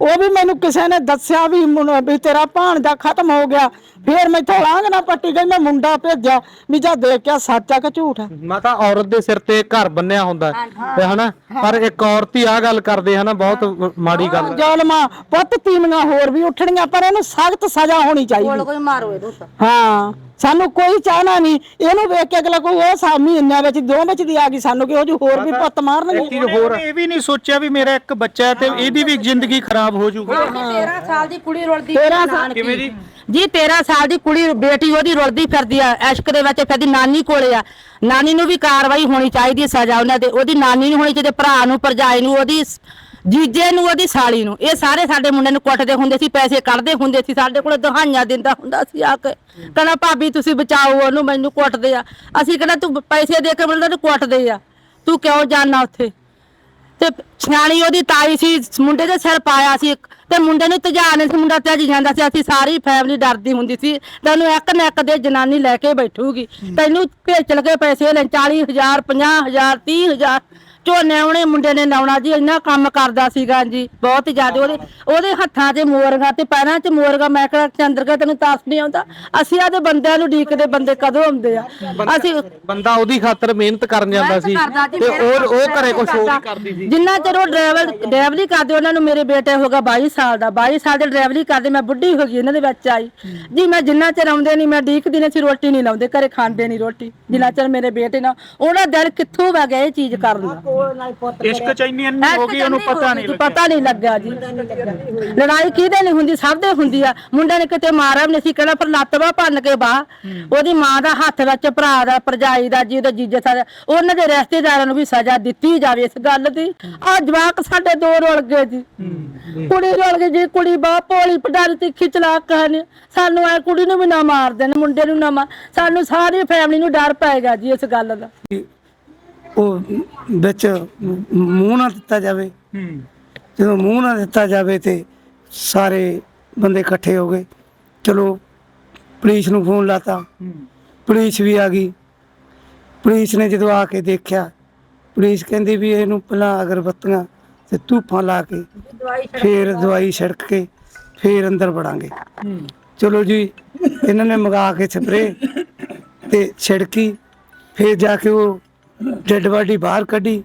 ਉਹ ਵੀ ਮੈਨੂੰ ਕਿਸੇ ਨੇ ਦੱਸਿਆ ਵੀ ਵੀ ਤੇਰਾ ਭਾਣਜਾ ਖਤਮ ਹੋ ਗਿਆ। ਫੇਰ ਮੈਥੋਂ ਲਾਂਘ ਨਾ ਪੱਟੀ ਗਈ ਮੈਂ ਮੁੰਡਾ ਭੇਜਿਆ। ਵੀ ਜਾ ਦੇਖਿਆ ਸੱਚ ਆ ਕਿ ਝੂਠ ਆ? ਮਾਤਾ ਔਰਤ ਦੇ ਸਿਰ ਤੇ ਘਰ ਬੰਨਿਆ ਹੁੰਦਾ ਹੈ, ਤੇ ਹਨਾ ਪਰ ਇੱਕ ਔਰਤ ਹੀ ਆ ਗੱਲ ਕਰਦੇ ਹਨਾ ਬਹੁਤ ਮਾੜੀ ਗੱਲ। ਹੈ। ਜ਼ਾਲਮਾ ਪੁੱਤ ਤੀਵੀਆਂ ਹੋਰ ਵੀ ਉੱਠਣੀਆਂ ਪਰ ਇਹਨੂੰ ਸਖਤ ਸਜ਼ਾ ਹੋਣੀ ਚਾਹੀਦੀ। ਕੋਈ ਮਾਰੋ ਇਹਨੂੰ ਤਾਂ ਹਾਂ ਸਾਨੂੰ ਕੋਈ ਚਾਹਨਾ ਨਹੀਂ। ਇਹਨੂੰ ਵੇਖ ਕੇ ਅਗਲਾ ਕੋਈ ਉਹ ਸਾ ਮਹੀਨਿਆਂ ਵਿੱਚ ਦੋ ਵਿੱਚ ਦੀ ਆ ਗਈ ਸਾਨੂੰ ਕਿ ਉਹ ਜੋ ਹੋਰ ਵੀ ਪੁੱਤ ਮਾਰਨਗੇ ਹੋਰ ਇਹ ਵੀ ਨਹੀਂ ਸੋਚਿਆ ਵੀ ਮੇਰਾ ਇੱਕ ਬੱਚਾ ਹੈ ਤੇ ਇਹਦੀ ਵੀ ਜ਼ਿੰਦਗੀ ਖਰਾਬ ਹੋ ਜਾਊਗੀ 13 ਸਾਲ ਦੀ ਕੁੜੀ ਰੁਲਦੀ 13 ਸਾਲ ਕਿਵੇਂ ਜੀ? ਜੀ 13 ਸਾਲ ਦੀ ਕੁੜੀ ਬੇਟੀ ਉਹਦੀ ਰੁਲਦੀ ਫਿਰਦੀ ਆ ਐਸ਼ਕ ਦੇ ਵਿੱਚ ਫਿਰਦੀ, ਨਾਨੀ ਕੋਲੇ ਆ। ਨਾਨੀ ਨੂੰ ਵੀ ਕਾਰਵਾਈ ਹੋਣੀ ਚਾਹੀਦੀ ਸਜ਼ਾ ਉਹਨਾਂ ਦੇ ਉਹਦੀ ਨਾਨੀ ਨੂੰ ਹੋਣੀ ਚਾਹੀਦੀ ਭਰਾ ਨੂੰ, ਭਰਜਾਈ ਨੂੰ, ਉਹਦੀ ਜੀਜੇ ਨੂੰ, ਉਹਦੀ ਸਾਲੀ ਨੂੰ। ਇਹ ਸਾਰੇ ਸਾਡੇ ਮੁੰਡੇ ਨੂੰ ਕੁੱਟਦੇ ਹੁੰਦੇ ਸੀ, ਪੈਸੇ ਕੱਢਦੇ ਹੁੰਦੇ ਸੀ। ਸਾਡੇ ਕੋਲ ਦੁਹਾਈਆਂ ਦਿੰਦਾ ਹੁੰਦਾ ਸੀ ਆ ਕੇ। ਕਹਿੰਦਾ, ਭਾਬੀ, ਤੁਸੀਂ ਬਚਾਓ ਉਹਨੂੰ, ਮੈਨੂੰ ਕੁੱਟਦੇ ਆ। ਅਸੀਂ ਕਹਿੰਦਾ, ਤੂੰ ਪੈਸੇ ਦੇ ਕੇ ਮੈਨੂੰ ਨੂੰ ਕੁੱਟਦੇ ਆ। ਤੂੰ ਕਿਉਂ ਜਾਣਾ ਉੱਥੇ? ਤੇ ਸਿਆਣੀ ਉਹਦੀ ਤਾਈ ਸੀ, ਮੁੰਡੇ ਦੇ ਸਿਰ ਪਾਇਆ ਸੀ ਤੇ ਮੁੰਡੇ ਨੂੰ ਤਜਾਣੇ ਸੀ ਮੁੰਡਾ ਤਜ ਜਾਂਦਾ ਸੀ। ਅਸੀਂ ਸਾਰੀ ਫੈਮਿਲੀ ਡਰਦੀ ਹੁੰਦੀ ਸੀ ਤੈਨੂੰ ਇੱਕ ਨਾ ਇੱਕ ਦੇ ਜਨਾਨੀ ਲੈ ਕੇ ਬੈਠੂਗੀ। ਤੈਨੂੰ ਭੇਜਣ ਕੇ ਪੈਸੇ ਲੈ 40000 50000 30000 ਝੋਨੇ ਉਹਨੇ ਮੁੰਡੇ ਨੇ ਲਾਉਣਾ ਜੀ ਇੰਨਾ ਕੰਮ ਕਰਦਾ ਸੀਗਾ ਜੀ ਬਹੁਤ ਜ਼ਿਆਦਾ ਉਹਦੇ ਉਹਦੇ ਹੱਥਾਂ 'ਚ ਮੋਰਗਾ ਤੇ ਪੈਰਾਂ 'ਚ ਮੋਰਗਾ ਮੈਂ ਕਿਹਾ ਚੰਦਰ ਕਾ ਤੈਨੂੰ ਤਾਸ ਨਹੀਂ ਆਉਂਦਾ। ਅਸੀਂ ਆਦੇ ਬੰਦਿਆਂ ਨੂੰ ਡੀਕਦੇ ਬੰਦੇ ਕਦੋਂ ਆਉਂਦੇ ਆ? ਅਸੀਂ ਬੰਦਾ ਉਹਦੀ ਖਾਤਰ ਮਿਹਨਤ ਕਰਨ ਜਾਂਦਾ ਸੀ ਤੇ ਉਹ ਉਹ ਘਰੇ ਕੁਝ ਹੋਰ ਕਰਦਾ। ਸੀ। ਜਿੰਨਾ ਚਿਰ ਉਹ ਡਰਾਈਵਰ ਡਰਾਈਵਰੀ ਕਰਦੇ ਉਹਨਾਂ ਨੂੰ ਮੇਰੇ ਬੇਟੇ ਹੋਗਾ 22 ਸਾਲ ਦਾ 22 ਸਾਲ ਦੇ ਡਰਾਈਵਰੀ ਕਰਦੇ ਮੈਂ ਬੁੱਢੀ ਹੋ ਗਈ ਇਹਨਾਂ ਦੇ ਵਿੱਚ ਆਈ। ਜੀ ਮੈਂ ਜਿੰਨਾ ਚਿਰ ਆਉਂਦੇ ਨਹੀਂ ਮੈਂ ਡੀਕਦੀ ਨਹੀਂ ਸੀ ਰੋਟੀ ਨਹੀਂ ਲਾਉਂਦੇ ਘਰੇ ਖਾਂਦੇ ਨਹੀਂ ਰੋਟੀ ਜਿੰਨਾ ਚਿਰ ਮੇਰੇ ਬੇਟੇ ਨਾਲ ਉਹਦਾ ਦਿਲ ਕਿੱਥੋਂ ਵਗ ਗਿਆ ਇਹ ਚੀਜ਼ ਕਰਨ ਦਾ? ਇਸ਼ਕ ਚ ਇੰਨੀ ਅੰਨੀ ਹੋ ਗਈ ਉਹਨੂੰ ਪਤਾ ਨਹੀਂ ਲੱਗਿਆ ਪਤਾ ਨਹੀਂ ਲੱਗਿਆ ਜੀ। ਲੜਾਈ ਕਿਹਦੇ ਨਹੀਂ ਹੁੰਦੀ? ਸਭ ਦੇ ਹੁੰਦੀ ਆ। ਮੁੰਡੇ ਨੇ ਕਿਤੇ ਮਾਰਿਆ ਵੀ ਨਹੀਂ ਸੀ ਕਹਿੰਦਾ ਪਰ ਲੱਤਵਾ ਭੰਨ ਕੇ ਬਾਹ ਉਹਦੀ ਮਾਂ ਦਾ ਹੱਥ ਵਿੱਚ ਭਰਾ ਦਾ ਭਰਜਾਈ ਦਾ ਜੀ ਉਹਦਾ ਜੀਜੇ ਸਾਰਾ ਉਹਨਾਂ ਦੇ ਰਿਸ਼ਤੇਦਾਰਾਂ ਨੂੰ ਵੀ ਸਜ਼ਾ ਦਿੱਤੀ ਜਾਵੇ ਇਸ ਗੱਲ ਦੀ। ਆ ਜਵਾਕ ਸਾਡੇ ਦੋ ਰੁਲ ਗਏ ਜੀ। ਕੁੜੀ ਰੁਲ ਗਈ ਜੀ ਕੁੜੀ ਭੋਲੀ ਪਟਾਰੀ ਤਿੱਖੀ ਚਲਾਕ ਕਹਾਣੀ ਸਾਨੂੰ ਐ ਕੁੜੀ ਨੂੰ ਵੀ ਨਾ ਮਾਰ ਦੇਣ ਮੁੰਡੇ ਨੂੰ ਨਾ ਮਾਰ। ਸਾਨੂੰ ਸਾਰੀ ਫੈਮਿਲੀ ਨੂੰ ਡਰ ਪਏਗਾ ਜੀ ਇਸ ਗੱਲ ਦਾ। ਉਹ ਵਿੱਚ ਮੂੰਹ ਨਾ ਦਿੱਤਾ ਜਾਵੇ। ਹੂੰ। ਜਦੋਂ ਮੂੰਹ ਨਾ ਦਿੱਤਾ ਜਾਵੇ ਤੇ ਸਾਰੇ ਬੰਦੇ ਇਕੱਠੇ ਹੋ ਗਏ। ਚਲੋ ਪੁਲਿਸ ਨੂੰ ਫੋਨ ਲਾਤਾ। ਪੁਲਿਸ ਵੀ ਆ ਗਈ। ਪੁਲਿਸ ਨੇ ਜਦੋਂ ਆ ਕੇ ਦੇਖਿਆ ਪੁਲਿਸ ਕਹਿੰਦੀ ਵੀ ਇਹਨੂੰ ਪਹਿਲਾਂ ਅਗਰਬੱਤੀਆਂ ਤੇ ਧੂਫਾਂ ਲਾ ਕੇ ਫਿਰ ਦਵਾਈ ਛਿੜਕ ਕੇ ਫਿਰ ਅੰਦਰ ਵੜਾਂਗੇ। ਚਲੋ ਜੀ ਇਹਨਾਂ ਨੇ ਮੰਗਾ ਕੇ ਸਪਰੇ ਤੇ ਛਿੜਕੀ। ਫਿਰ ਜਾ ਕੇ ਉਹ ਡੈੱਡ ਬਾਡੀ ਬਾਹਰ ਕੱਢੀ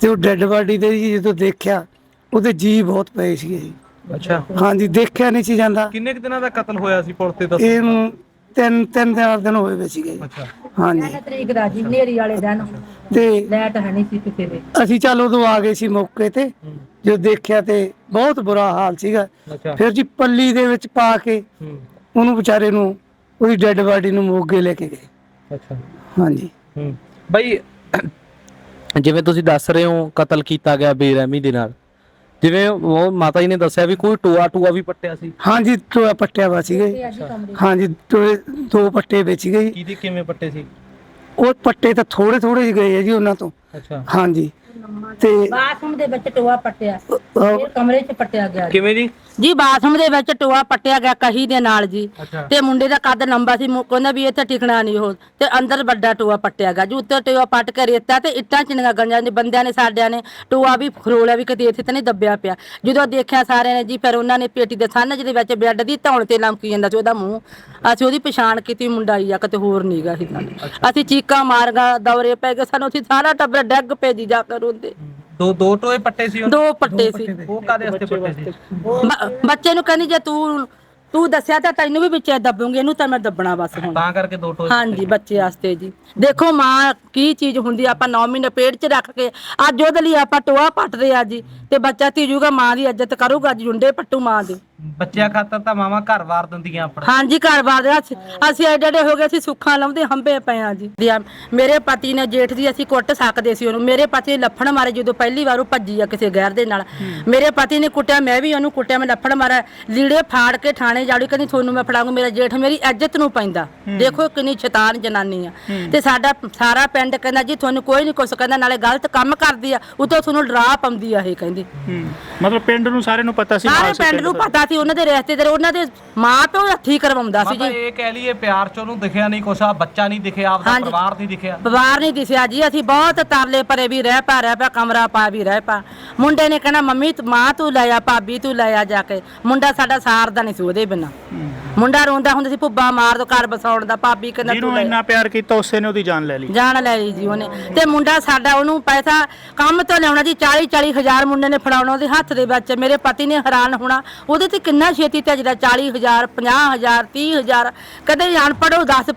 ਤੇ ਉਹ ਡੈੱਡ ਬਾਡੀ ਦੇ ਜੀ ਜਦੋਂ ਦੇਖਿਆ ਉਹਦੇ ਜੀ ਬਹੁਤ ਪਏ ਸੀਗੇ ਜੀ। ਅੱਛਾ। ਹਾਂਜੀ ਦੇਖਿਆ ਨਹੀਂ ਸੀ ਜਾਂਦਾ। ਕਿੰਨੇ ਕੁ ਦਿਨਾਂ ਦਾ ਕਤਲ ਹੋਇਆ ਸੀ ਪੁਲਿਸ ਤੇ ਦੱਸ? ਇਹਨੂੰ ਤਿੰਨ ਤਿੰਨ ਚਾਰ ਦਿਨ ਹੋਏ ਵੇ ਸੀਗੇ। ਜੀ ਅੱਛਾ। ਹਾਂਜੀ। ਤਰੀਕ ਦਾ ਜੀ ਨੇਰੀ ਵਾਲੇ ਦਿਨ। ਤੇ ਲੈਟ ਹੈ ਨਹੀਂ ਸੀ ਕਿਸੇ ਦੇ। ਅਸੀਂ ਚੱਲ ਉਦੋਂ ਆ ਗਏ ਸੀ ਮੌਕੇ ਤੇ ਜੋ ਦੇਖਿਆ ਤੇ ਬਹੁਤ ਬੁਰਾ ਹਾਲ ਸੀਗਾ। ਅੱਛਾ। ਫਿਰ ਜੀ ਪੱਲੀ ਦੇ ਵਿੱਚ ਪਾ ਕੇ ਹੂੰ। ਉਹਨੂੰ ਵਿਚਾਰੇ ਨੂੰ ਉਹਦੀ ਡੈੱਡ ਬਾਡੀ ਨੂੰ ਮੋਗੇ ਲੈ ਕੇ ਗਏ। ਅੱਛਾ। ਹਾਂਜੀ। ਹੂੰ। ਬਈ ਜਿਵੇਂ ਤੁਸੀਂ ਦੱਸ ਰਹੇ ਹੋ ਕਤਲ ਕੀਤਾ ਗਿਆ ਬੇਰਹਿਮੀ ਦੇ ਨਾਲ। ਜਿਵੇਂ ਉਹ ਮਾਤਾ ਜੀ ਨੇ ਦੱਸਿਆ ਵੀ ਕੋਈ ਟੋਆ ਟੂਆ ਵੀ ਪੱਟਿਆ ਸੀ। ਹਾਂਜੀ ਟੋਆ ਪੱਟਿਆ ਵਾ ਸੀਗੇ ਹਾਂਜੀ ਟੋਏ ਦੋ ਪੱਟੇ ਵਿੱਚ ਜੀ। ਕਿਹਦੇ ਕਿਵੇਂ ਪੱਟੇ ਸੀ? ਉਹ ਪੱਟੇ ਤਾਂ ਥੋੜੇ ਥੋੜੇ ਜਿਹੇ ਗਏ ਆ ਜੀ ਉਹਨਾਂ ਤੋਂ। ਅੱਛਾ। ਹਾਂਜੀ। ਤੇ ਬਾਥਰੂਮ ਦੇ ਵਿੱਚ ਟੋਆ ਪੱਟਿਆ ਇਹ ਕਮਰੇ 'ਚ ਪੱਟਿਆ ਗਿਆ ਕਿਵੇਂ ਜੀ? ਜੀ ਬਾਥਰੂਮ ਦੇ ਵਿੱਚ ਟੋਆ ਪੱਟਿਆ ਗਿਆ ਕਹੀ ਦੇ ਨਾਲ ਜੀ। ਅੱਛਾ। ਤੇ ਮੁੰਡੇ ਦਾ ਕੱਦ ਲੰਬਾ ਸੀ ਮੁ- ਕਹਿੰਦਾ ਵੀ ਇੱਥੇ ਟਿਕਣਾ ਨਹੀਂ ਉਹ। ਤੇ ਅੰਦਰ ਵੱਡਾ ਟੋਆ ਪੱਟਿਆ ਗਿਆ ਜੀ ਉੱਤੇ ਟੋਆ ਪੱਟ ਕੇ ਰੇਤਾ ਤੇ ਇੱਟਾਂ ਚਿੰਨੀਆਂ ਗੰਜਾਂ ਦੇ ਬੰਦਿਆਂ ਨੇ ਸਾਡਿਆਂ ਨੇ। ਟੋਆ ਵੀ ਖਰੋਲਿਆ ਵੀ ਕਿਤੇ ਇੱਥੇ ਤਾਂ ਨਹੀਂ ਦੱਬਿਆ ਪਿਆ। ਜਦੋਂ ਦੇਖਿਆ ਸਾਰਿਆਂ ਨੇ ਜੀ ਫਿਰ ਉਹਨਾਂ ਨੇ ਪੇਟੀ ਦੇ ਸੰਨ ਜਿਹਦੇ ਵਿੱਚ ਬੈੱਡ ਦੀ ਧੌਣ ਤੇ ਲਮਕੀ ਜਾਂਦਾ ਸੀ ਉਹਦਾ ਮੂੰਹ। ਅਸੀਂ ਉਹਦੀ ਪਛਾਣ ਕੀਤੀ ਮੁੰਡਾ ਹੀ ਆ ਕਿਤੇ ਹੋਰ ਨਹੀਂਗਾ ਸੀ ਸਾਨੂੰ ਅਸੀਂ ਚੀਕਾਂ ਮਾਰਗਾ ਦੌਰੇ ਪੈ ਗਏ ਸਾਨੂੰ ਅਸੀਂ ਸਾਰਾ ਟੱਬਰ ਡੱਗ ਪੈ ਜੀ ਜਾ ਕੇ ਰੋਂਦੇ ਦੋ ਦੋ ਟੋਏ ਪੱਟੇ ਸੀ ਦੋ ਪੱਟੇ ਸੀ। ਉਹ ਕਾਦੇ ਵਾਸਤੇ ਪੱਟੇ ਸੀ? ਬ- ਬੱਚੇ ਨੂੰ ਕਹਿੰਦੀ ਜੇ ਤੂੰ ਤੂੰ ਦੱਸਿਆ ਤਾਂ ਤੈਨੂੰ ਵੀ ਵਿੱਚੇ ਦੱਬੂਗੀ ਇਹਨੂੰ ਤਾਂ ਮੈਂ ਦੱਬਣਾ ਬਸ ਹੁਣ। ਤਾਂ ਕਰਕੇ ਦੋ ਟੋਏ ਹਾਂਜੀ ਬੱਚੇ ਵਾਸਤੇ ਜੀ। ਦੇਖੋ ਮਾਂ ਕੀ ਚੀਜ਼ ਹੁੰਦੀ ਆ, ਆਪਾਂ 9 ਮਹੀਨੇ ਪੇਟ 'ਚ ਰੱਖ ਕੇ ਅੱਜ ਉਹਦੇ ਲਈ ਆਪਾਂ ਟੋਆ ਪੱਟਦੇ ਆ ਜੀ ਤੇ ਬੱਚਾ ਧੀਜੂਗਾ ਮਾਂ ਦੀ ਇੱਜ਼ਤ ਕਰੂਗਾ ਜੀ ਜੁੰਡੇ ਪੱਟੂ ਮਾਂ ਦੀ। ਬੱਚਿਆਂ ਖਾਤਰ ਤਾਂ ਮਾਵਾ ਘਰ ਵਾਰ ਦਿੰਦੀਆਂ ਆਪਣੇ। ਹਾਂਜੀ ਘਰ-ਬਾਰ ਦੇ ਅਸੀਂ- ਅਸੀਂ ਐਡੇ ਐਡੇ ਹੋ ਗਏ ਅਸੀਂ ਸੁੱਖਾਂ ਲਾਉਂਦੇ ਹੰਬੇ ਪਏ ਆ ਜੀ। ਦਿਆ- ਮੇਰੇ ਪਤੀ ਨੇ ਜੇਠ ਦੀ ਅਸੀਂ ਕੁੱਟ ਸਕਦੇ ਸੀ ਉਹਨੂੰ। ਮੇਰੇ ਪਤੀ ਨੇ ਲੱਫੜ ਮਾਰੇ ਜਦੋਂ ਪਹਿਲੀ ਵਾਰ ਉਹ ਭੱਜੀ ਆ ਕਿਸੇ ਗੈਰ ਦੇ ਨਾਲ। ਮੇਰੇ ਪਤੀ ਨੇ ਕੁੱਟਿਆ ਮੈਂ ਵੀ ਉਹਨੂੰ ਕੁੱਟਿਆ ਮੈਂ ਲੱਫੜ ਮਾਰਿਆ। ਲੀੜੇ ਫਾੜ ਕੇ ਥਾਣੇ ਜਾੜੀ ਕਹਿੰਦੀ ਤੁਹਾਨੂੰ ਮੈਂ ਫੜਾਂਗਾ ਮੇਰਾ ਜੇਠ ਮੇਰੀ ਇੱਜ਼ਤ ਨੂੰ ਪੈਂਦਾ। ਦੇਖੋ ਕਿੰਨੀ ਸ਼ੈਤਾਨ ਜਨਾਨੀ ਆ। ਤੇ ਸਾਡਾ ਸਾਰਾ ਪਿੰਡ ਕਹਿੰਦਾ ਜੀ ਤੁਹਾਨੂੰ ਕੋਈ ਨਹੀਂ ਕੁਛ ਕਹਿੰਦਾ ਨਾਲੇ ਗਲਤ ਕੰਮ ਕਰਦੀ ਆ। ਉਤੋਂ ਤੁਹਾਨੂੰ ਡਰਾ ਪਾਉਂਦੀ ਆ ਇਹ ਕਹਿੰਦੀ। ਹੂੰ। ਮਤਲਬ ਪਿੰਡ ਨੂੰ ਸਾਰੇ ਨੂੰ ਪਤਾ ਸੀ ਸਾਰੇ ਪਿੰਡ ਨੂੰ ਪਤਾ ਸੀ। ਉਹਨਾਂ ਦੇ ਰਿਸ਼ਤੇਦਾਰ ਉਹਨਾਂ ਦੇ ਮਾਂ ਪਿਓ ਹੱਥੀ ਕਰਵਾਉਂਦਾ ਸੀ ਮਾਤਾ ਜੀ। ਇਹ ਕਹਿ ਲਈਏ ਪਿਆਰ ਚ ਉਹਨੂੰ ਦਿਖਿਆ ਨਹੀਂ ਕੁਛ ਆ ਬੱਚਾ ਨਹੀਂ ਦਿਖਿਆ ਆਪਦਾ ਹਾਂਜੀ। ਪਰਿਵਾਰ ਨਹੀਂ ਦਿਖਿਆ। ਬਾਹਰ ਨਹੀਂ ਦਿਸਿਆ ਜੀ ਅਸੀਂ ਬਹੁਤ ਤਰਲੇ ਪਰੇ ਵੀ ਰਹਿ ਪਾ ਰਹਿ ਪਾ ਕਮਰਾ ਪਾ ਵੀ ਰਹਿ ਪਾ। ਮੁੰਡੇ ਨੇ ਕਹਿਣਾ ਮੰਮੀ ਤੂੰ- ਮਾਂ ਤੂੰ ਲੈ ਆ ਭਾਬੀ ਤੂੰ ਲੈ ਆ ਜਾ ਕੇ। ਮੁੰਡਾ ਸਾਡਾ ਸਾਰਦਾ ਨਹੀਂ ਸੀ ਉਹਦੇ ਬਿਨਾ। ਮੁੰਡਾ ਰੋਂਦਾ ਹੁੰਦਾ ਸੀ ਭੁੱਬਾ ਮਾਰ ਦੋ ਘਰ ਬਸਾਉਣ ਦਾ ਭਾਬੀ ਕਹਿੰਦਾ ਤੂੰ ਜਿਹਨੂੰ ਲੈ ਇੰਨਾ ਪਿਆਰ ਕੀਤਾ ਉਸੇ ਨੇ ਉਹਦੀ ਜਾਨ ਲੈ ਲਈ। ਜਾਣ ਲੈ ਲਈ ਜੀ ਉਹਨੇ। ਤੇ ਮੁੰਡਾ ਸਾਡਾ ਉਹਨੂੰ ਪੈਸਾ ਕੰਮ ਤੋਂ ਲਿਆਉਣਾ ਜੀ 40 40 ਹਜ਼ਾਰ ਮੁੰਡੇ ਨੇ ਫੜਾਉਣਾ ਉਹਦੇ ਹੱਥ ਦੇ ਵਿੱਚ। ਮੇਰੇ ਪਤੀ ਨੇ ਹੈਰਾਨ ਹੋਣਾ। ਉਹਦੇ ਤੇ ਕਿੰਨਾ ਛੇਤੀ ਭੇਜਦਾ 40 ਹਜ਼ਾਰ 50 ਹਜ਼ਾਰ 30 ਹਜ਼ਾਰ? ਕਦੇ ਅਨਪੜ੍ਹ ਉਹ 10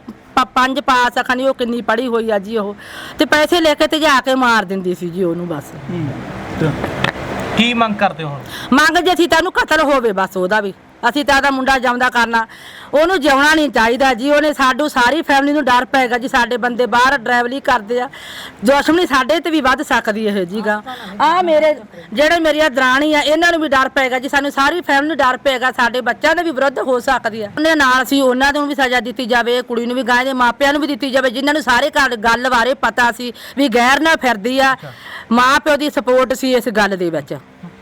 ਪੰਜ ਪਾਸ ਅਖਾਨੀ ਉਹ ਕਿੰਨੀ ਪੜ੍ਹੀ ਹੋਈ ਆ ਜੀ ਉਹ। ਤੇ ਪੈਸੇ ਲੈ ਕੇ ਤੇ ਜਾ ਕੇ ਮਾਰ ਦਿੰਦੀ ਸੀ ਜੀ ਉਹਨੂੰ ਬਸ। ਕੀ ਮੰਗ ਕਰਦੇ ਹੋ ਮੰਗ ਜੇ ਸੀ ਤੈਨੂੰ ਕਤਲ ਹੋਵੇ ਬਸ ਉਹਦਾ ਵੀ। ਅਸੀਂ ਤਾਂ ਉਹਦਾ ਮੁੰਡਾ ਜਾਉਂਦਾ ਕਰਨਾ। ਉਹਨੂੰ ਜਿਉਣਾ ਨਹੀਂ ਚਾਹੀਦਾ ਜੀ। ਉਹਨੇ ਸਾਡੂ ਸਾਰੀ ਫੈਮਿਲੀ ਨੂੰ ਡਰ ਪੈਗਾ ਜੀ। ਸਾਡੇ ਬੰਦੇ ਬਾਹਰ ਡਰਾਈਵਲੀ ਕਰਦੇ ਆ। ਦੁਸ਼ਮਣੀ ਸਾਡੇ ਤੇ ਵੀ ਵੱਧ ਸਕਦੀ ਇਹ ਜੀਗਾ। ਆ ਮੇਰੇ ਜਿਹੜੇ ਮੇਰੀਆਂ ਦਰਾਣੀ ਆ ਇਹਨਾਂ ਨੂੰ ਵੀ ਡਰ ਪੈਗਾ ਜੀ। ਸਾਨੂੰ ਸਾਰੀ ਫੈਮਿਲੀ ਨੂੰ ਡਰ ਪੈਗਾ ਸਾਡੇ ਬੱਚਿਆਂ ਦੇ ਵੀ ਵਿਰੁੱਧ ਹੋ ਸਕਦੀ ਆ। ਉਹਨੇ ਨਾਲ ਸੀ ਉਹਨਾਂ ਨੂੰ ਵੀ ਸਜ਼ਾ ਦਿੱਤੀ ਜਾਵੇ। ਕੁੜੀ ਨੂੰ ਵੀ ਗਾਂ ਦੇ ਮਾਪਿਆਂ ਨੂੰ ਵੀ ਦਿੱਤੀ ਜਾਵੇ। ਜਿਨ੍ਹਾਂ ਨੂੰ ਸਾਰੇ ਘਰ ਗੱਲ ਬਾਰੇ ਪਤਾ ਸੀ ਵੀ ਗੈਰ ਨਾਲ ਫਿਰਦੀ ਆ। ਮਾਂ ਪਿਓ ਦੀ ਸਪੋਰਟ ਸੀ ਇਸ ਗੱਲ ਦੇ ਵਿੱਚ।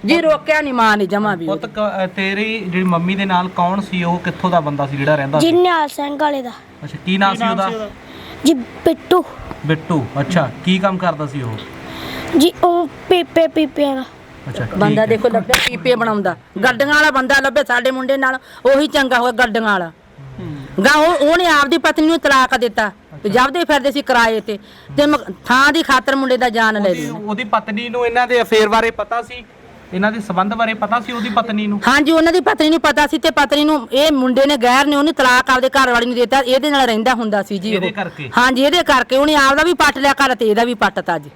ਜੀ ਰੋਕਿਆ ਨਹੀਂ ਮਾਂ ਨੇ ਜਮਾ ਵੀ ਪੁੱਤ ਕ- ਤੇਰੀ ਜਿਹੜੀ ਮੰਮੀ ਦੇ ਨਾਲ ਕੌਣ ਸੀ ਉਹ ਕਿੱਥੋਂ ਦਾ ਬੰਦਾ ਸੀ ਜਿਹੜਾ ਰਹਿੰਦਾ ਸੀ? ਜਿੰਨਿਆਲ ਸਿੰਘ ਵਾਲੇ ਦਾ। ਅੱਛਾ ਕੀ ਨਾਮ ਸੀ ਉਹਦਾ? ਜੀ ਪਿੱਟੂ ਬਿੱਟੂ ਅੱਛਾ ਕੀ ਕੰਮ ਕਰਦਾ ਸੀ ਉਹ? ਜੀ ਉਹ ਪੀਪੇ ਪੀਪੇ ਦਾ। ਅੱਛਾ ਠੀਕ ਬੰਦਾ ਹੈ। ਦੇਖੋ ਲੱਭਿਆ ਪੀਪੇ ਬਣਾਉਂਦਾ। ਗੱਡੀਆਂ ਵਾਲਾ ਬੰਦਾ ਲੱਭੇ ਸਾਡੇ ਮੁੰਡੇ ਨਾਲ ਉਹੀ ਚੰਗਾ ਹੋਇਆ ਗੱਡੀਆਂ ਵਾਲਾ। ਗਾ ਉਹ ਉਹਨੇ ਆਪਦੀ ਪਤਨੀ ਨੂੰ ਤਲਾਕ ਦਿੱਤਾ ਤੇ ਜਬਦੇ ਫਿਰਦੇ ਸੀ ਕਿਰਾਏ ਤੇ ਤੇ ਮ- ਥਾਂ ਦੀ ਖਾਤਰ ਮੁੰਡੇ ਦਾ ਜਾਨ ਲੈ ਲਈ। ਉਹਦੀ ਪਤਨੀ ਨੂੰ ਇਹਨਾਂ ਦੇ ਅਫੇਅਰ ਬਾਰੇ ਪਤਾ ਸੀ? ਇਹਨਾਂ ਦੇ ਸਬੰਧ ਬਾਰੇ ਪਤਾ ਸੀ ਉਹਦੀ ਪਤਨੀ ਨੂੰ? ਹਾਂਜੀ ਉਹਨਾਂ ਦੀ ਪਤਨੀ ਨੂੰ ਪਤਾ ਸੀ ਤੇ ਪਤਨੀ ਨੂੰ ਇਹ ਮੁੰਡੇ ਨੇ ਗੈਰ ਨੇ ਉਹਨੂੰ ਤਲਾਕ ਆਪਦੇ ਘਰ ਵਾਲੀ ਨੂੰ ਦਿੱਤਾ ਇਹਦੇ ਨਾਲ ਰਹਿੰਦਾ ਹੁੰਦਾ ਸੀ ਜੀ ਉਹ। ਇਹਦੇ ਕਰਕੇ? ਹਾਂਜੀ ਇਹਦੇ ਕਰਕੇ ਉਹਨੇ ਆਪਦਾ ਵੀ ਪੱਟ ਲਿਆ ਘਰ ਤੇ ਇਹਦਾ ਵੀ ਪੱਟਤਾ ਜੀ।